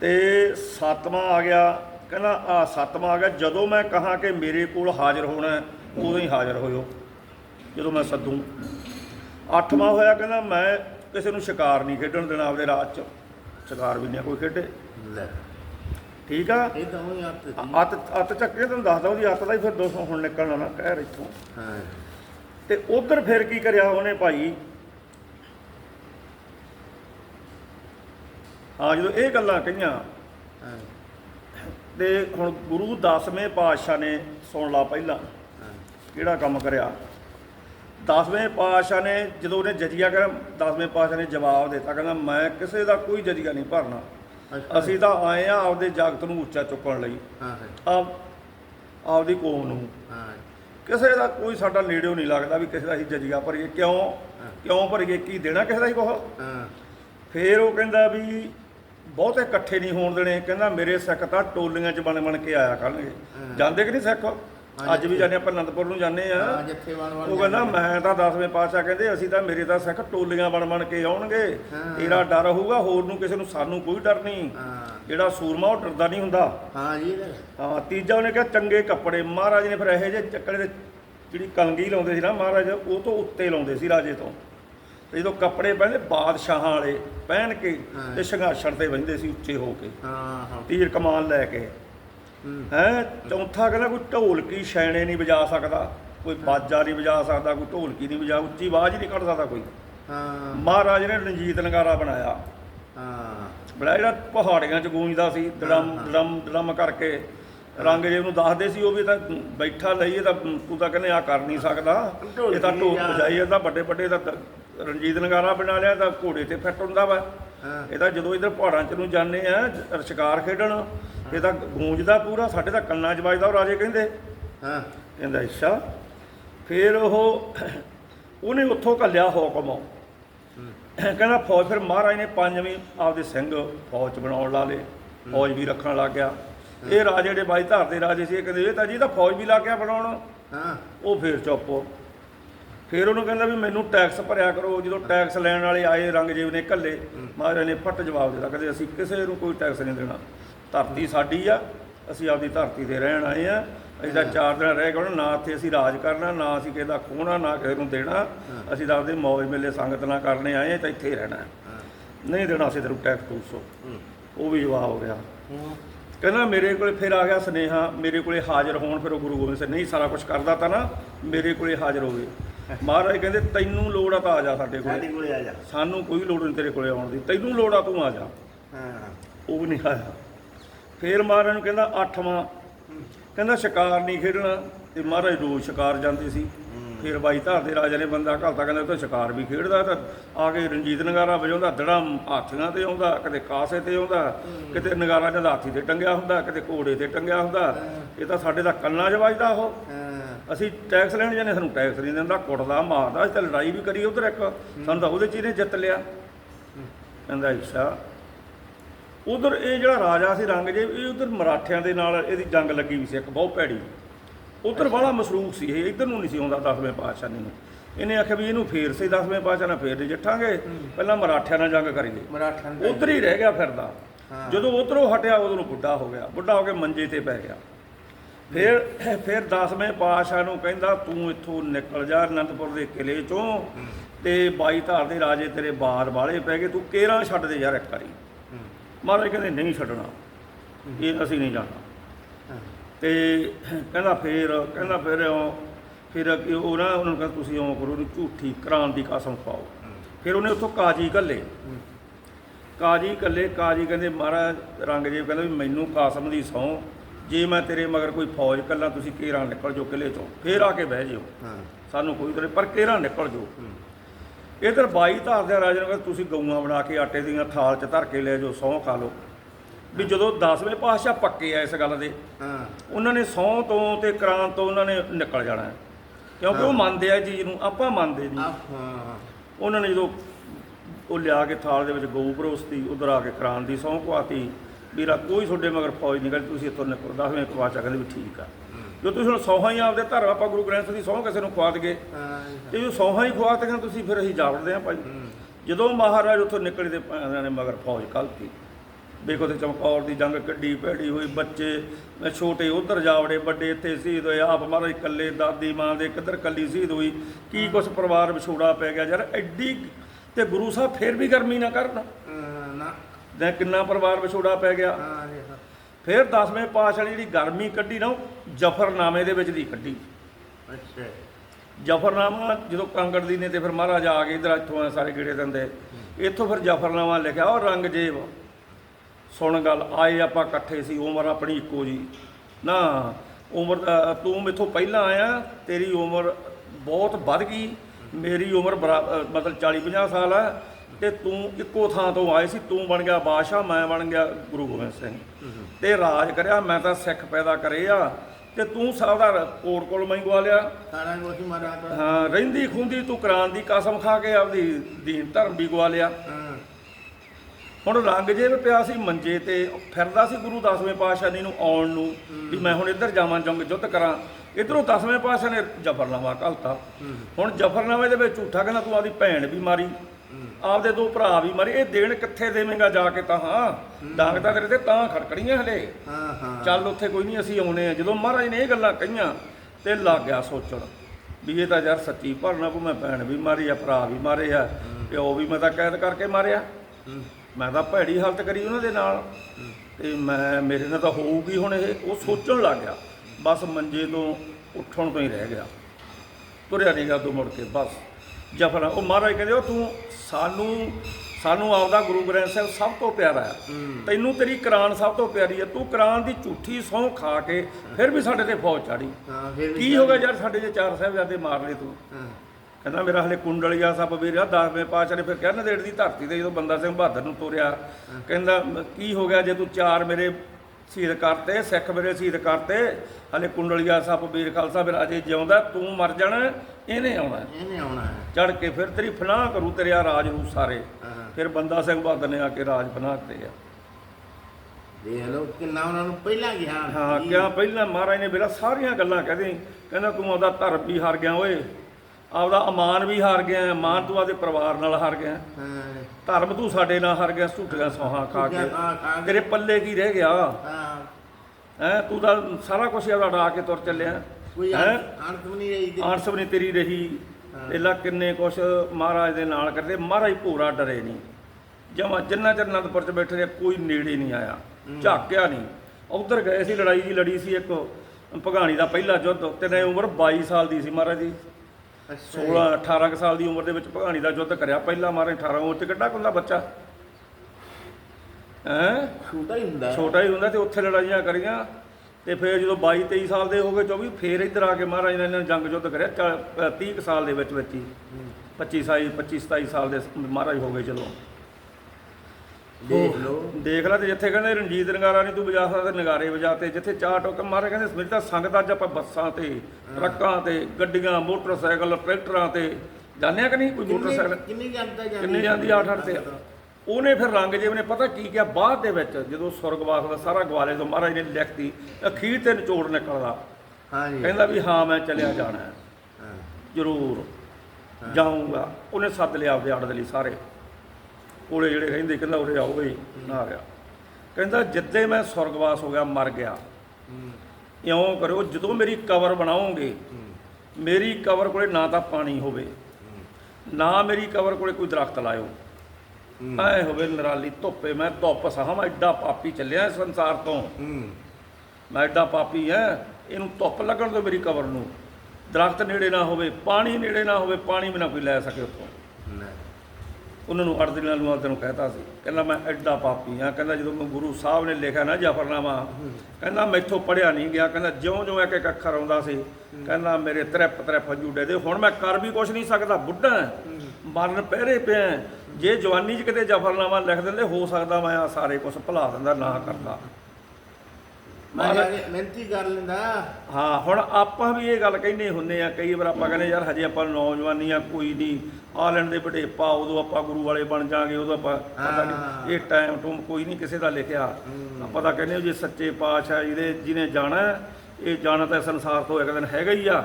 ਤੇ ਸੱਤਵਾਂ ਆ ਗਿਆ ਕਹਿੰਦਾ ਆ ਸੱਤਵਾਂ ਆ ਗਿਆ ਜਦੋਂ ਮੈਂ ਕਹਾਂ ਕਿ ਮੇਰੇ ਕੋਲ ਹਾਜ਼ਰ ਹੋਣਾ ਉਦੋਂ ਹੀ ਹਾਜ਼ਰ ਹੋਇਓ। ਜਦੋਂ ਮੈਂ ਸੱਦੂ। ਅੱਠਵਾਂ ਹੋਇਆ ਕਹਿੰਦਾ ਮੈਂ ਕਿਸੇ ਨੂੰ ਸ਼ਿਕਾਰ ਨਹੀਂ ਖੇਡਣ ਦੇਣਾ ਆਪਦੇ ਰਾਜ 'ਚ। ਸ਼ਿਕਾਰ ਵੀ ਨਹੀਂ ਕੋਈ ਖੇਡੇ। ਲੈ। ਠੀਕ ਆ? ਇਹ ਤਾਂ ਉਹ ਆਪ ਤੇ ਅੱਤ ਅੱਤ ਚੱਕੇ ਤੁਹਾਨੂੰ ਦੱਸਦਾ ਉਹਦੀ ਅੱਤ ਦਾ ਹੀ ਫਿਰ ਦੋਸਤੋ ਹੁਣ ਨਿਕਲਣਾ ਨਾ ਕਹਿ ਇੱਥੋਂ। ਹਾਂ। ਤੇ ਉਧਰ ਫਿਰ ਕੀ ਕਰਿਆ ਉਹਨੇ ਭਾਈ? ਹਾਂ ਜਦੋਂ ਇਹ ਗੱਲਾਂ ਕਹੀਆਂ ਤੇ ਹੁਣ ਗੁਰੂ ਦਸਵੇਂ ਪਾਤਸ਼ਾਹ ਨੇ ਸੁਣ ਲਾ ਪਹਿਲਾਂ ਕਿਹੜਾ ਕੰਮ ਕਰਿਆ? ਦਸਵੇਂ ਪਾਤਸ਼ਾਹ ਨੇ ਜਦੋਂ ਉਹਨੇ ਜਜੀਆ ਕਰ ਦਸਵੇਂ ਪਾਤਸ਼ਾਹ ਨੇ ਜਵਾਬ ਦਿੱਤਾ ਕਹਿੰਦਾ ਮੈਂ ਕਿਸੇ ਦਾ ਕੋਈ ਜਜੀਆ ਨਹੀਂ ਭਰਨਾ। ਅਸੀਂ ਤਾਂ ਆਏ ਆ ਆਪਦੇ ਜਗਤ ਨੂੰ ਉੱਚਾ ਚੁੱਕਣ ਲਈ। ਹਾਂ ਹੈ। ਆਪ ਆਪਦੀ ਕੌਮ ਨੂੰ। ਹਾਂ। ਕਿਸੇ ਦਾ ਕੋਈ ਸਾਡਾ ਨੇੜਿਓ ਨਹੀਂ ਲੱਗਦਾ ਵੀ ਕਿਸੇ ਦਾ ਅਸੀਂ ਜਜੀਆ ਭਰੀਏ। ਕਿਉਂ? ਕਿਉਂ ਭਰੀਏ? ਕੀ ਦੇਣਾ ਕਿਸੇ ਦਾ ਹੀ ਬਹੁਤ ਹਾਂ। ਫੇਰ ਉਹ ਕਹਿੰਦਾ ਵੀ ਬਹੁਤੇ ਇਕੱਠੇ ਨਹੀਂ ਹੋਣ ਦੇਣੇ। ਕਹਿੰਦਾ ਮੇਰੇ ਸਿੱਖ ਤਾਂ ਟੋਲੀਆਂ 'ਚ ਬਣ ਬਣ ਕੇ ਆਇਆ ਕਰਨਗੇ। ਜਾਂਦੇ ਕਿ ਨਹੀਂ ਸਿੱਖ? ਅੱਜ ਵੀ ਜਾਂਦੇ ਆਪਾਂ ਅਨੰਦਪੁਰ ਨੂੰ ਜਾਂਦੇ ਆ ਹਾਂ ਜਿੱਥੇ ਉਹ ਕਹਿੰਦਾ ਮੈਂ ਤਾਂ 10ਵੇਂ ਪਾਤਸ਼ਾਹ ਕਹਿੰਦੇ ਅਸੀਂ ਤਾਂ ਮੇਰੇ ਤਾਂ ਸਿੱਖ ਟੋਲੀਆਂ ਬਣ ਬਣ ਕੇ ਆਉਣਗੇ। ਤੇਰਾ ਡਰ ਹੋਊਗਾ ਹੋਰ ਨੂੰ ਕਿਸੇ ਨੂੰ ਸਾਨੂੰ ਕੋਈ ਡਰ ਨਹੀਂ। ਹਾਂ। ਜਿਹੜਾ ਸੂਰਮਾ ਉਹ ਡਰਦਾ ਨਹੀਂ ਹੁੰਦਾ। ਹਾਂ ਜੀ। ਹਾਂ ਤੀਜਾ ਉਹਨੇ ਕਿਹਾ ਚੰਗੇ ਕੱਪੜੇ। ਮਹਾਰਾਜ ਨੇ ਫਿਰ ਇਹੋ ਜਿਹੇ ਚੱਕੜੇ ਦੇ ਜਿਹੜੀ ਕਲਗੀ ਲਾਉਂਦੇ ਸੀ ਨਾ ਮਹਾਰਾਜ ਉਹ ਤੋਂ ਉੱਤੇ ਲਾਉਂਦੇ ਸੀ ਰਾਜੇ ਤੋਂ। ਜਦੋਂ ਕੱਪੜੇ ਪਹਿਨੇ ਬਾਦਸ਼ਾਹਾਂ ਵਾਲੇ ਪਹਿਨ ਕੇ। ਤੇ ਸੰਘਾਸਣ ਤੇ ਬਹਿੰਦੇ ਸੀ ਉੱਚੇ ਹੋ ਕੇ। ਹਾਂ ਹਾਂ। ਤੀਰ ਕਮਾਨ ਲੈ ਕੇ। ਹੂੰ? ਚੌਥਾ ਕਹਿੰਦਾ ਕੋਈ ਢੋਲਕੀ ਛੈਣੇ ਨਹੀਂ ਵਜਾ ਸਕਦਾ ਕੋਈ ਬਾਜਾ ਨਹੀਂ ਵਜਾ ਸਕਦਾ ਕੋਈ ਢੋਲਕੀ ਨਹੀਂ ਵਜਾ ਉੱਚੀ ਆਵਾਜ਼ ਹੀ ਨਹੀਂ ਕੱਢ ਸਕਦਾ ਕੋਈ। ਹਾਂ। ਮਹਾਰਾਜ ਨੇ ਰਣਜੀਤ ਨਗਾਰਾ ਬਣਾਇਆ। ਹਾਂ। ਬੜਾ ਜਿਹੜਾ ਪਹਾੜੀਆਂ 'ਚ ਗੂੰਜਦਾ ਸੀ ਡਰਮ। ਡਰਮ ਡਰਮ ਕਰਕੇ। ਰੰਗ ਜੇ ਨੂੰ ਦੱਸਦੇ ਸੀ ਉਹ ਵੀ ਤਾਂ ਬੈਠਾ ਲਈ ਇਹ ਤਾਂ ਤੂੰ ਤਾਂ ਕਹਿੰਦੇ ਆ ਕਰ ਨਹੀਂ ਸਕਦਾ। ਇਹ ਤਾਂ ਢੋਲ ਵਜਾਈ ਇਹਦਾ ਵੱਡੇ ਵੱਡੇ ਦਾ ਰਣਜੀਤ ਨਗਾਰਾ ਬਣਾ ਲਿਆ ਤਾਂ ਘੋੜੇ ਤੇ ਫਿੱਟ ਹੁੰਦਾ ਵਾ। ਇਹ ਤਾਂ ਜਦੋਂ ਇਧਰ ਪਹਾੜਾਂ 'ਚ ਨੂੰ ਜਾਂਦੇ ਆ ਸ਼ਿਕਾਰ ਖੇਡਣ ਇਹ ਤਾਂ ਗੂੰਜਦਾ ਪੂਰਾ ਸਾਡੇ ਤਾਂ ਕੰਨਾਂ 'ਚ ਵੱਜਦਾ ਉਹ ਰਾਜੇ ਕਹਿੰਦੇ। ਹਾਂ। ਕਹਿੰਦਾ ਅੱਛਾ। ਫਿਰ ਉਹ ਉਹਨੇ ਉੱਥੋਂ ਘੱਲਿਆ ਹੁਕਮ। ਕਹਿੰਦਾ ਫੌਜ ਫਿਰ ਮਹਾਰਾਜ ਨੇ ਪੰਜਵੀਂ ਆਪਦੇ ਸਿੰਘ ਫੌਜ ਚ ਬਣਾਉਣ ਲਾ ਲਏ। ਫੌਜ ਵੀ ਰੱਖਣ ਲੱਗ ਗਿਆ। ਇਹ ਰਾਜੇ ਜਿਹੜੇ ਬਾਈ ਧਾਰ ਦੇ ਰਾਜੇ ਸੀ ਇਹ ਕਹਿੰਦੇ ਇਹ ਤਾਂ ਜੀ ਤਾਂ ਫੌਜ ਵੀ ਲਾ ਕੇ ਬਣਾਉਣ। ਹਾਂ। ਉਹ ਫੇਰ ਚੁੱਪ। ਫਿਰ ਉਹਨੂੰ ਕਹਿੰਦਾ ਵੀ ਮੈਨੂੰ ਟੈਕਸ ਭਰਿਆ ਕਰੋ ਜਦੋਂ ਟੈਕਸ ਲੈਣ ਵਾਲੇ ਆਏ ਰੰਗਜੀਤ ਨੇ ਘੱਲੇ ਮਹਾਰਾਜ ਨੇ ਫੱਟ ਜਵਾਬ ਦਿੱਤਾ। ਕਹਿੰਦੇ ਅਸੀਂ ਕਿਸੇ ਨੂੰ ਕੋਈ ਟੈਕਸ ਨਹੀਂ ਦੇਣਾ। ਧਰਤੀ ਸਾਡੀ ਆ ਅਸੀਂ ਆਪਦੀ ਧਰਤੀ ਤੇ ਰਹਿਣ ਆਏ ਆ। ਅਸੀਂ ਤਾਂ ਚਾਰ ਦਿਨ ਰਹਿ ਗਏ ਨਾ ਇੱਥੇ ਅਸੀਂ ਰਾਜ ਕਰਨਾ ਨਾ ਅਸੀਂ ਕਿਸੇ ਦਾ ਖੋਣਾ ਨਾ ਕਿਸੇ ਨੂੰ ਦੇਣਾ। ਅਸੀਂ ਤਾਂ ਆਪਦੇ ਮੌਜ ਮੇਲੇ ਸੰਗਤ ਨਾਲ ਕਰਨੇ ਆਏ ਤਾਂ ਇੱਥੇ ਹੀ ਰਹਿਣਾ। ਨਹੀਂ ਦੇਣਾ ਅਸੀਂ ਤੈਨੂੰ ਟੈਕਸ ਟੂਸੋ ਉਹ ਵੀ ਜਵਾਬ ਹੋ ਗਿਆ। ਕਹਿੰਦਾ ਮੇਰੇ ਕੋਲੇ ਫਿਰ ਆ ਗਿਆ ਸਨੇਹਾ ਮੇਰੇ ਕੋਲੇ ਹਾਜ਼ਰ ਹੋਣ ਫਿਰ ਉਹ ਗੁਰੂ ਗੋਬਿੰਦ ਸਿੰਘ ਨਹੀਂ ਸਾਰਾ ਕੁਝ ਕਰਦਾ ਤਾਂ ਨਾ ਮੇਰੇ ਕੋਲੇ ਹਾਜ਼ਰ ਹੋਵੇ ਮਹਾਰਾਜ ਕਹਿੰਦੇ ਤੈਨੂੰ ਲੋੜ ਆ ਤਾਂ ਆ ਜਾ ਸਾਡੇ ਸਾਡੀ ਕੋਲੇ ਕੋਲੇ ਆ ਜਾ। ਸਾਨੂੰ ਕੋਈ ਲੋੜ ਨਹੀਂ ਤੇਰੇ ਕੋਲੇ ਆਉਣ ਦੀ। ਤੈਨੂੰ ਲੋੜ ਆ ਤੂੰ ਆ ਜਾ। ਹਾਂ। ਉਹ ਵੀ ਨਹੀਂ ਆਇਆ। ਫਿਰ ਮਹਾਰਾਜ ਨੂੰ ਕਹਿੰਦਾ ਅੱਠਵਾਂ। ਕਹਿੰਦਾ ਸ਼ਿਕਾਰ ਨਹੀਂ ਖੇਡਣਾ। ਤੇ ਮਹਾਰਾਜ ਰੋਜ਼ ਸ਼ਿਕਾਰ ਜਾਂਦੇ ਸੀ। ਫਿਰ ਬਾਈ ਧਾਰ ਦੇ ਰਾਜਾ ਨੇ ਬੰਦਾ ਘਲਤਾ ਕਹਿੰਦਾ ਤਾਂ ਸ਼ਿਕਾਰ ਵੀ ਖੇਡਦਾ ਤਾਂ ਆ ਕੇ ਰਣਜੀਤ ਨਗਾਰਾ ਵਜਾਉਂਦਾ ਦੜਮ ਹਾਥੀਆਂ ਤੇ ਆਉਂਦਾ ਕਦੇ ਕਾਸੇ ਤੇ ਆਉਂਦਾ ਕਿਤੇ ਨਗਾਰਾ ਜਦ ਹਾਥੀ ਤੇ ਟੰਗਿਆ ਹੁੰਦਾ ਕਿਤੇ ਘੋੜੇ ਤੇ ਟੰਗਿਆ ਹੁੰਦਾ। ਇਹ ਤਾਂ ਸਾਡੇ ਦਾ ਕੰਨਾਂ 'ਚ ਵੱਜਦਾ ਉਹ। ਅਸੀਂ ਟੈਕਸ ਲੈਣ ਜਾਂਦੇ ਸਾਨੂੰ ਟੈਕਸ ਨਹੀਂ ਦਿੰਦਾ ਕੁੱਟਦਾ ਮਾਰਦਾ ਅਸੀਂ ਤਾਂ ਲੜਾਈ ਵੀ ਕਰੀ ਉਧਰ ਇੱਕ। ਸਾਨੂੰ ਤਾਂ ਉਹਦੇ ਚ ਇਹਨੇ ਜਿੱਤ ਲਿਆ। ਕਹਿੰਦਾ ਅੱਛਾ। ਉਧਰ ਇਹ ਜਿਹੜਾ ਰਾਜਾ ਸੀ ਰੰਗਜੀਤ ਇਹ ਉਧਰ ਮਰਾਠਿਆਂ ਦੇ ਨਾਲ ਇਹਦੀ ਜੰਗ ਲੱਗੀ ਵੀ ਸੀ ਇੱਕ ਬਹੁਤ ਭੈੜੀ। ਉਧਰ ਬੜਾ ਮਸਰੂਫ ਸੀ ਇਹ ਇਧਰ ਨੂੰ ਨਹੀਂ ਸੀ ਆਉਂਦਾ ਦਸਵੇਂ ਪਾਤਸ਼ਾਹ ਨੂੰ ਇਹਨੇ। ਆਖਿਆ ਵੀ ਇਹਨੂੰ ਫੇਰ ਸੇ ਦਸਵੇਂ ਪਾਤਸ਼ਾਹ ਨਾਲ ਫੇਰ ਨਜਿੱਠਾਂਗੇ ਪਹਿਲਾਂ ਮਰਾਠਿਆਂ ਨਾਲ ਜੰਗ ਕਰੀਏ। ਮਰਾਠਾਂ ਦਾ ਉਧਰ ਹੀ ਰਹਿ ਗਿਆ ਫਿਰਦਾ। ਜਦੋਂ ਉਧਰੋਂ ਹਟਿਆ ਉਦੋਂ ਬੁੱਢਾ ਹੋ ਗਿਆ। ਬੁੱਢਾ ਹੋ ਕੇ ਮੰਜੇ ਤੇ ਪੈ ਗਿਆ। ਫਿਰ ਫਿਰ ਦਸਵੇਂ ਪਾਤਸ਼ਾਹ ਨੂੰ ਕਹਿੰਦਾ ਤੂੰ ਇੱਥੋਂ ਨਿਕਲ ਜਾ ਅਨੰਦਪੁਰ ਦੇ ਕਿਲੇ ਚੋਂ ਤੇ ਬਾਈ ਧਾਰ ਦੇ ਰਾਜੇ ਤੇਰੇ ਬਾਰ ਵਾਲੇ ਪੈ ਗਏ। ਤੂੰ ਕੇਰਾਂ ਛੱਡ ਦੇ ਯਾਰ ਇੱਕ ਵਾਰੀ। ਮਹਾਰਾਜ ਕਹਿੰਦੇ ਨਹੀਂ ਛੱਡਣਾ। ਇਹ ਅਸੀਂ ਨਹੀਂ ਜਾਣਾ। ਤੇ ਕਹਿੰਦਾ ਫੇਰ ਕਹਿੰਦਾ ਫਿਰ ਉਹ- ਫਿਰ ਕਿ ਉਹ ਨਾ ਉਹਨਾਂ ਨੂੰ ਕਹਿੰਦਾ ਤੁਸੀਂ ਇਉਂ ਕਰੋ ਉਹਨੂੰ ਝੂਠੀ ਕਰਾਨ ਦੀ ਕਸਮ ਖਾਓ ਫਿਰ ਉਹਨੇ ਉੱਥੋਂ ਕਾਜੀ ਹੂੰ ਕਾਜੀ ਕੱਲੇ ਕਾਜੀ ਕਹਿੰਦੇ ਮਹਾਰਾਜ ਰੰਗਜੀਤ ਕਹਿੰਦਾ ਵੀ ਮੈਨੂੰ ਕਾਸਮ ਦੀ ਸਹੁੰ। ਜੇ ਮੈਂ ਤੇਰੇ ਮਗਰ ਕੋਈ ਫੌਜ ਕੱਲਾ ਤੁਸੀਂ ਕੇਰਾਂ ਨਿਕਲ ਜਾਓ ਕਿਲੇ ਚੋਂ। ਫੇਰ ਆ ਕੇ ਬਹਿ ਜਿਓ। ਸਾਨੂੰ ਕੋਈ ਤਰੇ ਪਰ ਕੇਰਾਂ ਨਿਕਲ ਹੂੰ। ਇਧਰ ਬਾਈ ਧਾਰ ਦੇ ਰਾਜੇ ਨੂੰ ਕਹਿੰਦਾ ਤੁਸੀਂ ਗਊਆਂ ਬਣਾ ਕੇ ਆਟੇ ਦੀਆਂ ਥਾਲ 'ਚ ਧਰ ਕੇ ਲੈ ਜਾਓ ਸਹੁੰ ਖਾ ਲਓ। ਵੀ ਜਦੋਂ 10ਵੇਂ ਪਾਤਸ਼ਾਹ ਪੱਕੇ ਆ ਇਸ ਗੱਲ ਦੇ ਹਾਂ। ਉਹਨਾਂ ਨੇ ਸਹੁੰ ਤੋਂ ਤੇ ਕਰਾਂ ਤੋਂ ਉਹਨਾਂ ਨੇ ਨਿਕਲ ਜਾਣਾ ਹੈ। ਕਿਉਂਕਿ ਉਹ। ਮੰਨਦੇ ਆ ਇਹ ਚੀਜ਼ ਨੂੰ ਆਪਾਂ ਮੰਨਦੇ ਨਹੀਂ। ਹਾਂ ਉਹਨਾਂ ਨੇ ਜਦੋਂ ਉਹ ਲਿਆ ਕੇ ਥਾਲ ਦੇ ਵਿੱਚ ਗਊ ਪਰੋਸਤੀ ਉਧਰ ਆ ਕੇ ਕਰਾਨ ਦੀ ਸਹੁੰ ਪਵਾਤੀ ਵੀਰਾ ਕੋਈ ਤੁਹਾਡੇ ਮਗਰ ਫੌਜ ਨਹੀਂ ਕਰਦੀ ਤੁਸੀਂ ਇੱਥੋਂ ਨਿਕਲੋ ਦਸਵੇਂ ਪਾਤਸ਼ਾਹ ਕਹਿੰਦੇ ਵੀ ਠੀਕ ਆ। ਜੋ ਤੁਸੀਂ ਹੁਣ ਸੌਹਾਂ ਹੀ ਆਪਦੇ ਧਰਮ ਆਪਾਂ ਗੁਰੂ ਗ੍ਰੰਥ ਦੀ ਸਹੁੰ ਕਿਸੇ ਨੂੰ ਖਵਾ ਦਗੇ ਤੇ ਜੋ ਸੌਹਾਂ ਹੀ ਖਵਾ ਤੇ ਤੁਸੀਂ ਫਿਰ ਅਸੀਂ ਜਾਵੜਦੇ ਆ ਭਾਈ। ਜਦੋਂ ਮਹਾਰਾਜ ਉੱਥੋਂ ਨਿਕਲੇ ਤੇ ਇਹਨਾਂ ਨੇ ਮਗਰ ਫੌਜ ਕੱਲਤੀ ਦੇਖੋ ਤੇ ਚਮਕੌਰ ਦੀ ਜੰਗ ਕੱਢੀ ਭੈੜੀ ਹੋਈ ਬੱਚੇ ਛੋਟੇ ਉਧਰ ਜਾਵੜੇ ਵੱਡੇ ਇੱਥੇ ਸ਼ਹੀਦ ਹੋਏ ਆਪ ਮਹਾਰਾਜ ਇਕੱਲੇ ਦਾਦੀ ਮਾਂ ਦੇ ਕਿੱਧਰ ਕੱਲੀ ਸ਼ਹੀਦ ਹੋਈ ਕੀ ਕੁਛ ਪਰਿਵਾਰ ਵਿਛੋੜਾ ਪੈ ਗਿਆ। ਯਾਰ ਐਡੀ ਤੇ ਗੁਰੂ ਸਾਹਿਬ ਫੇਰ ਵੀ ਗਰਮੀ ਨਾ ਕਰਨ। ਨਾ। ਕਿੰਨਾ ਪਰਿਵਾਰ ਵਿਛੋੜਾ ਪੈ ਗਿਆ। ਫਿਰ 10ਵੇਂ ਪਾਤਸ਼ਾਹ ਨੇ ਜਿਹੜੀ ਗਰਮੀ ਕੱਢੀ ਨਾ ਉਹ ਜਫਰਨਾਮੇ ਦੇ ਵਿੱਚ ਦੀ ਕੱਢੀ। ਅੱਛਾ। ਜਫਰਨਾਮਾ ਜਦੋਂ ਕਾਂਗੜ ਦੀ ਨੇ ਤੇ ਫਿਰ ਮਹਾਰਾਜ ਆ ਗਏ ਇਧਰ ਇੱਥੋਂ ਆ ਸਾਰੇ ਗੇੜੇ ਦਿੰਦੇ। ਇੱਥੋਂ ਫਿਰ ਜਫਰਨਾਮਾ ਲਿਖਿਆ ਉਹ ਰੰਗਜੇਬ ਸੁਣ ਗੱਲ ਆਏ ਆਪਾਂ ਇਕੱਠੇ ਸੀ ਉਮਰ ਆਪਣੀ ਇੱਕੋ ਜੀ। ਨਾ ਉਮਰ ਦਾ- ਤੂੰ ਮੇਥੋਂ ਪਹਿਲਾਂ ਆਇਆ ਤੇਰੀ ਉਮਰ ਬਹੁਤ ਵੱਧ ਗਈ। ਮੇਰੀ ਉਮਰ ਮਤਲਬ 40 50 ਸਾਲ ਹੈ ਤੇ ਤੂੰ ਇੱਕੋ ਥਾਂ ਤੋਂ ਆਏ ਸੀ ਤੂੰ ਬਣ ਗਿਆ ਬਾਦਸ਼ਾਹ ਮੈਂ ਬਣ ਗਿਆ ਗੁਰੂ ਗੋਬਿੰਦ ਸਿੰਘ। ਤੇ ਰਾਜ ਕਰਿਆ ਮੈਂ ਤਾਂ ਸਿੱਖ ਪੈਦਾ ਕਰੇ ਆ। ਤੇ ਤੂੰ ਸਾਡਾ ਕੋਟ ਕੋਲ ਮੈਂ ਗਵਾ ਲਿਆ। ਸਾਰਾ ਕੁਝ ਮਾਰਾ ਤਾ ਹਾਂ ਰਹਿੰਦੀ ਖੁੰਦੀ ਤੂੰ ਕੁਰਾਨ ਦੀ ਕਸਮ ਖਾ ਕੇ ਆਪਦੀ ਦੀਨ ਧਰਮ ਵੀ ਗਵਾ ਲਿਆ। ਹੁਣ ਰੰਗ ਜੇ ਵੀ ਪਿਆ ਸੀ ਮੰਜੇ ਤੇ ਫਿਰਦਾ ਸੀ ਗੁਰੂ ਦਸਵੇਂ ਪਾਤਸ਼ਾਹ ਜੀ ਨੂੰ ਆਉਣ ਨੂੰ ਵੀ ਮੈਂ ਹੁਣ ਇੱਧਰ ਜਾਵਾਂ ਜੰਗ ਜੁੱਧ ਕਰਾਂ। ਇਧਰੋਂ ਦਸਵੇਂ ਪਾਤਸ਼ਾਹ ਨੇ ਜਫਰਨਾਮਾ ਘਲਤਾ। ਹੁਣ ਜਫਰਨਾਮੇ ਦੇ ਵਿੱਚ ਝੂਠਾ ਕਹਿੰਦਾ ਤੂੰ ਆਪਦੀ ਭੈਣ ਵੀ ਮਾਰੀ। ਆਪਦੇ ਦੋ ਭਰਾ ਵੀ ਮਾਰੇ ਇਹ ਦੇਣ ਕਿੱਥੇ ਦੇਵੇਂਗਾ ਜਾ ਕੇ ਤਾਂ ਹਾਂ। ਡਾਂਗ ਤਾਂ ਤੇਰੇ ਤੇ ਤਾਂ ਖੜਕਣੀਆਂ ਹਲੇ। ਹਾਂ ਹਾਂ। ਚੱਲ ਉੱਥੇ ਕੋਈ ਨਹੀਂ ਅਸੀਂ ਆਉਣੇ ਆ। ਜਦੋਂ ਮਹਾਰਾਜ ਨੇ ਇਹ ਗੱਲਾਂ ਕਹੀਆਂ ਤੇ ਲੱਗ ਗਿਆ ਸੋਚਣ ਵੀ ਇਹ ਤਾਂ ਯਾਰ ਸੱਚੀ ਭਰਨਾ ਕੋ ਮੈਂ ਭੈਣ ਵੀ ਮਾਰੀ ਆ ਭਰਾ ਵੀ ਮਾਰੇ ਆ ਪਿਓ ਵੀ ਮੈਂ ਤਾਂ ਕੈਦ ਕਰਕੇ ਮਾਰਿਆ। ਮੈਂ ਤਾਂ ਭੈੜੀ ਹਾਲਤ ਕਰੀ ਉਹਨਾਂ ਦੇ ਨਾਲ। ਤੇ ਮੈਂ ਮੇਰੇ ਨਾਲ ਤਾਂ ਹੋਊਗੀ ਹੁਣ ਇਹ ਉਹ ਸੋਚਣ ਲੱਗ ਗਿਆ। ਬਸ ਮੰਜੇ ਤੋਂ ਉੱਠਣ ਤੋਂ ਹੀ ਰਹਿ ਗਿਆ। ਤੁਰਿਆ ਨਹੀਂ ਗਿਆ ਤੂੰ ਮੁੜ ਕੇ ਬਸ। ਜਫਰ ਉਹ ਮਹਾਰਾਜ ਕਹਿੰਦੇ ਉਹ ਤੂੰ ਸਾਨੂੰ ਸਾਨੂੰ ਆਪਦਾ ਗੁਰੂ ਗ੍ਰੰਥ ਸਾਹਿਬ ਸਭ ਤੋਂ ਪਿਆਰਾ ਹੈ। ਤੈਨੂੰ ਤੇਰੀ ਕੁਰਾਨ ਸਭ ਤੋਂ ਪਿਆਰੀ ਹੈ। ਤੂੰ ਕੁਰਾਨ ਦੀ ਝੂਠੀ ਸਹੁੰ ਖਾ ਕੇ ਫਿਰ ਵੀ ਸਾਡੇ ਤੇ ਫੌਜ ਚਾੜੀ। ਕੀ ਹੋ ਗਿਆ ਯਾਰ ਸਾਡੇ ਜੇ ਚਾਰ ਸਾਹਿਬਜ਼ਾਦੇ ਮਾਰ ਲਏ ਤੂੰ? ਕਹਿੰਦਾ ਮੇਰਾ ਹਲੇ ਕੁੰਡਲੀਆ ਸੱਪ ਵੀਰਿਆ ਦਸਵੇਂ ਪਾਤਸ਼ਾਹ ਨੇ ਫਿਰ ਕਿਹਾ ਨਦੇੜ ਦੀ ਧਰਤੀ ਤੇ ਜਦੋਂ ਬੰਦਾ ਸਿੰਘ ਬਹਾਦਰ ਨੂੰ ਤੋਰਿਆ। ਕਹਿੰਦਾ ਕੀ ਹੋ ਗਿਆ ਜੇ ਤੂੰ ਚਾਰ ਮੇਰੇ ਸ਼ਹੀਦ ਕਰਤੇ ਸਿੱਖ ਮੇਰੇ ਸ਼ਹੀਦ ਕਰਤੇ ਹਲੇ ਕੁੰਡਲੀਆ ਸੱਪ ਵੀਰ ਖਾਲਸਾ ਫਿਰ ਅਜੇ ਜਿਉਂਦਾ ਤੂੰ ਮਰ ਜਾਣਾ ਇਹਨੇ ਆਉਣਾ ਇਹਨੇ ਆਉਣਾ ਹੈ। ਚੜ ਕੇ ਫਿਰ ਤੇਰੀ ਫਨਾਹ ਕਰੂ ਤੇਰੇ ਆ ਰਾਜ ਰੂ ਸਾਰੇ। ਫਿਰ ਬੰਦਾ ਸਿੰਘ ਬਹਾਦਰ ਨੇ ਆ ਕੇ ਰਾਜ ਬਣਾ ਤੇ ਆ। ਦੇਖ ਲਓ ਕਿੰਨਾ ਉਹਨਾਂ ਨੂੰ ਪਹਿਲਾਂ ਗਿਆ ਹਾਂ ਕਿਹਾ ਪਹਿਲਾਂ ਮਹਾਰਾਜ ਨੇ ਮੇਰਾ ਸਾਰੀਆਂ ਗੱਲਾਂ ਕਹਦੇ ਕਹਿੰਦਾ ਤੂੰ ਆਪਦਾ ਧਰਮ ਵੀ ਹਾਰ ਗਿਆ ਓਏ। ਆਪਦਾ ਅਮਾਨ ਵੀ ਹਾਰ ਗਿਆ ਮਾਨ ਤੂੰ ਆਪਦੇ ਪਰਿਵਾਰ ਨਾਲ ਹਾਰ ਗਿਆ। ਧਰਮ ਤੂੰ ਸਾਡੇ ਨਾਲ ਹਾਰ ਗਿਆ ਝੂਠੀਆਂ ਸੌਹਾਂ ਖਾ ਕੇ। ਹਾਂ ਖਾ ਕੇ। ਤੇਰੇ ਪੱਲੇ ਕੀ ਰਹਿ ਗਿਆ? ਹਾਂ। ਹੈ ਤੂੰ ਤਾਂ ਸਾਰਾ ਕੁਝ ਆਪਦਾ ਡਾ ਕੇ ਤੁਰ ਚੱਲਿਆ। ਕੋਈ ਹੈਂ? ਅਣਖ ਵੀ ਨਹੀਂ ਰਹੀ ਤੇ ਆਨਸਬ ਨਹੀਂ ਤੇਰੀ ਰਹੀ। ਇਹਲਾ ਕਿੰਨੇ ਕੁਛ ਮਹਾਰਾਜ ਦੇ ਨਾਲ ਕਰਦੇ। ਮਹਾਰਾਜ ਭੂਰਾ ਡਰੇ ਨਹੀਂ। ਜਮਾ ਜਿੰਨਾ ਚਿਰ ਅਨੰਦਪੁਰ ਚ ਬੈਠੇ ਰਹੇ ਕੋਈ ਨੇੜੇ ਨਹੀਂ ਆਇਆ। ਝਾਕਿਆ ਨਹੀਂ। ਉਧਰ ਗਏ ਸੀ ਲੜਾਈ ਜੀ ਲੜੀ ਸੀ ਇੱਕ ਭਗਾਣੀ ਦਾ ਪਹਿਲਾ ਯੁੱਧ। ਤੇ ਉਮਰ 22 ਸਾਲ ਦੀ ਸੀ ਮਹਾਰਾਜ ਦੀ। ਅੱਛਾ 16 18 ਕੁ ਸਾਲ ਦੀ ਉਮਰ ਦੇ ਵਿੱਚ ਭਗਾਣੀ ਦਾ ਯੁੱਧ ਕਰਿਆ। ਪਹਿਲਾ ਮਹਾਰਾਜ 18 ਉਮਰ ਚ ਕਿੱਡਾ ਕੁ ਹੁੰਦਾ ਬੱਚਾ? ਹੈਂ? ਛੋਟਾ ਹੀ ਹੁੰਦਾ। ਛੋਟਾ ਹੀ ਹੁੰਦਾ ਤੇ ਉੱਥੇ ਲੜਾਈਆਂ ਕਰੀਆਂ। ਤੇ ਫਿਰ ਜਦੋਂ 22 23 ਸਾਲ ਦੇ ਹੋ ਗਏ 24 ਫਿਰ ਇੱਧਰ ਆ ਕੇ ਮਹਾਰਾਜ ਨੇ ਇਹਨਾਂ ਨੇ ਜੰਗ ਯੁੱਧ ਕਰਿਆ ਚਾ- ਅ, 30 ਕੁ ਸਾਲ ਦੇ ਵਿੱਚ ਵਿੱਚ ਹੀ। 25 ਸਾਈ 25 27 ਸਾਲ ਦੇ ਮਹਾਰਾਜ ਹੋ ਗਏ ਚਲੋ। ਦੇਖ ਲਓ। ਦੇਖ ਲੈ ਤੇ ਜਿੱਥੇ ਕਹਿੰਦੇ ਰਣਜੀਤ ਨਗਾਰਾ ਨਹੀਂ ਤੂੰ ਵਜਾ ਸਕਦਾ ਤੇ ਨਗਾਰੇ ਵਜਾਤੇ ਜਿੱਥੇ ਚਾਰ ਟੋਕ ਮਹਾਰਾਜ ਕਹਿੰਦੇ ਮੇਰੀ ਤਾਂ ਸੰਗਤ ਅੱਜ ਆਪਾਂ ਬੱਸਾਂ ਤੇ ਟਰੱਕਾਂ ਤੇ ਗੱਡੀਆਂ ਮੋਟਰਸਾਈਕਲ ਟਰੈਕਟਰਾਂ ਤੇ। ਜਾਂਦੇ ਆ ਕਿ ਨਹੀਂ ਕੋਈ ਮੋਟਰਸਾਈਕਲ? ਕਿੰਨੀ ਜਾਂਦੀ ਕਿੰਨੀ ਜਾਂਦੀ 8-8 ਤੇ। ਉਹਨੇ ਫਿਰ ਰੰਗ ਜੇਬ ਨੇ ਪਤਾ ਕੀ ਕਿਹਾ? ਬਾਅਦ ਦੇ ਵਿੱਚ ਜਦੋਂ ਸੁਰਗਵਾਸ ਦਾ ਸਾਰਾ ਗਵਾਲੇ ਤੋਂ ਮਹਾਰਾਜ ਨੇ ਲਿਖਤੀ ਅਖੀਰ ਤੇ ਨਿਚੋੜ ਨਿਕਲਦਾ। ਹਾਂ ਜੀ ਕਹਿੰਦਾ ਵੀ ਹਾਂ ਮੈਂ ਚਲਿਆ ਜਾਣਾ ਹੈ। ਜ਼ਰੂਰ। ਜਾਊਂਗਾ। ਉਹਨੇ ਸੱਦ ਲਿਆ ਆਪਦੇ ਆੜ ਦੇ ਲਈ ਸਾਰੇ। ਕੋਲੇ ਜਿਹੜੇ ਰਹਿੰਦੇ ਕਹਿੰਦਾ ਉਰੇ ਆਓ ਬਈ ਆ ਗਿਆ ਕਹਿੰਦਾ ਜਿੱਦੇ ਮੈਂ ਸੁਰਗਵਾਸ ਹੋ ਗਿਆ ਮਰ ਗਿਆ। ਇਉਂ ਕਰਿਓ ਜਦੋਂ ਮੇਰੀ ਕਬਰ ਬਣਾਓਗੇ ਹੂੰ, ਮੇਰੀ ਕਬਰ ਕੋਲੇ ਨਾ ਤਾਂ ਪਾਣੀ ਹੋਵੇ। ਨਾ ਮੇਰੀ ਕਬਰ ਕੋਲੇ ਕੋਈ ਦਰਖਤ ਲਾਇਓ। ਐ ਹੋਵੇ ਨਰਾਲੀ ਧੁੱਪੇ ਮੈਂ ਧੁੱਪ ਸਹਾਂ ਮੈਂ ਐਡਾ ਪਾਪੀ ਚੱਲਿਆ ਇਸ ਸੰਸਾਰ ਤੋਂ। ਮੈਂ ਐਡਾ ਪਾਪੀ ਐ ਇਹਨੂੰ ਧੁੱਪ ਲੱਗਣ ਤੋਂ ਮੇਰੀ ਕਬਰ ਨੂੰ। ਦਰਖਤ ਨੇੜੇ ਨਾ ਹੋਵੇ ਪਾਣੀ ਨੇੜੇ ਨਾ ਹੋਵੇ ਪਾਣੀ ਵੀ ਨਾ ਕੋਈ ਲੈ ਸਕੇ ਉੱਥੋਂ। ਉਹਨਾਂ ਨੂੰ ਅਰਦ ਨਾਲ ਨੂੰ ਤੈਨੂੰ ਕਹਿਤਾ ਸੀ। ਕਹਿੰਦਾ ਮੈਂ ਐਡਾ ਪਾਪੀ ਆ ਕਹਿੰਦਾ ਜਦੋਂ ਮੈਂ ਗੁਰੂ ਸਾਹਿਬ ਨੇ ਲਿਖਿਆ ਨਾ ਜਫਰਨਾਮਾ ਕਹਿੰਦਾ ਮੈਥੋਂ ਪੜਿਆ ਨਹੀਂ ਗਿਆ ਕਹਿੰਦਾ ਜਿਉਂ ਜਿਉਂ ਇੱਕ ਇੱਕ ਅੱਖਰ ਆਉਂਦਾ ਸੀ ਕਹਿੰਦਾ ਮੇਰੇ ਤ੍ਰਿਪ ਤ੍ਰਿਪ ਜੂੜੇ ਦੇ ਹੁਣ ਮੈਂ ਕਰ ਵੀ ਕੁਛ ਨਹੀਂ ਸਕਦਾ ਬੁੱਢਾ। ਮਰਨ ਪਹਿਰੇ ਪਿਆ। ਜੇ ਜਵਾਨੀ 'ਚ ਕਿਤੇ ਜਫਰਨਾਮਾ ਲਿਖ ਦਿੰਦੇ ਹੋ ਸਕਦਾ ਮੈਂ ਆ ਸਾਰੇ ਕੁਛ ਭੁਲਾ ਦਿੰਦਾ ਨਾ ਕਰਦਾ। ਮੈਂ ਮਿਹਨਤੀ ਕਰ ਲੈਂਦਾ। ਹਾਂ ਹੁਣ ਆਪਾਂ ਵੀ ਇਹ ਗੱਲ ਕਹਿੰਦੇ ਹੁੰਨੇ ਆ ਕਈ ਵਾਰ ਆਪਾਂ ਕਹਿੰਦੇ ਯਾਰ ਹਜੇ ਆਪਾਂ ਨੌਜਵਾਨੀ ਆ ਕੋਈ ਨਹੀਂ ਆ ਲੈਣ ਦੇ ਵਡੇਪਾ ਉਦੋਂ ਆਪਾਂ ਗੁਰੂ ਵਾਲੇ ਬਣ ਜਾਾਂਗੇ ਉਦੋਂ ਆਪਾਂ ਪਤਾ ਨਹੀਂ ਇਹ ਟਾਈਮ ਟੂਮ ਕੋਈ ਨਹੀਂ ਕਿਸੇ ਦਾ ਲਿਖਿਆ। ਆਪਾਂ ਤਾਂ ਕਹਿੰਦੇ ਜੇ ਸੱਚੇ ਪਾਤਸ਼ਾਹ ਜਿਹਦੇ ਜਿਹਨੇ ਜਾਣਾ ਇਹ ਜਾਣਾ ਤਾਂ ਸੰਸਾਰ ਤੋਂ ਇੱਕ ਦਿਨ ਹੈਗਾ ਹੀ ਆ।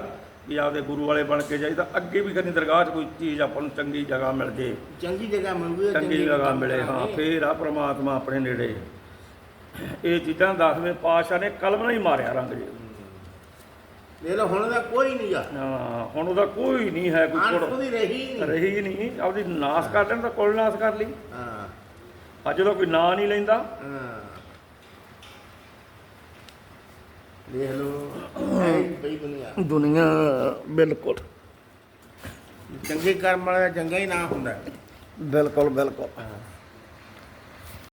ਵੀ ਆਪਦੇ ਗੁਰੂ ਵਾਲੇ ਬਣ ਕੇ ਜਾਈਦਾ ਅੱਗੇ ਵੀ ਕਦੀ ਦਰਗਾਹ 'ਚ ਕੋਈ ਚੀਜ਼ ਆਪਾਂ ਨੂੰ ਚੰਗੀ ਜਗ੍ਹਾ ਮਿਲ ਜੇ। ਚੰਗੀ ਜਗ੍ਹਾ ਮਿਲੂਗੀ ਚੰਗੀ ਜਗ੍ਹਾ ਮਿਲੇ ਹਾਂ ਫੇਰ ਆ ਪ੍ਰਮਾਤਮਾ ਆਪਣੇ ਨੇੜੇ। ਇਹ ਚੀਜ਼ਾਂ ਦਸਵੇਂ ਪਾਤਸ਼ਾਹ ਨੇ ਕਲਮ ਹੀ ਮਾਰਿਆ ਰੰਗ ਜੇ। ਲਓ ਹੁਣ ਦਾ ਕੋਈ ਨਹੀਂ ਗਾ ਹਾਂ ਹੁਣ ਉਹਦਾ ਕੋਈ ਨਹੀਂ ਹੈ ਕੋਈ ਕੁੜ ਰਹੀ ਨਹੀਂ। ਰਹੀ ਨਹੀਂ। ਆਪਦੀ ਨਾਸ ਕਰ ਲੈਣ ਤਾਂ ਕੁਲ ਨਾਸ ਕਰ ਲਈ। ਹਾਂ। ਅੱਜ ਜਦੋਂ ਕੋਈ ਨਾਂ ਨਹੀਂ ਲੈਂਦਾ ਹਾਂ। ਦੇਖ ਲਓ ਐ ਬਈ ਦੁਨੀਆ। ਦੁਨੀਆ ਬਿਲਕੁਲ। ਚੰਗੇ ਕਰਮ ਵਾਲਾ ਚੰਗਾ ਹੀ ਨਾਮ ਹੁੰਦਾ। ਬਿਲਕੁਲ ਬਿਲਕੁਲ। ਹਾਂ।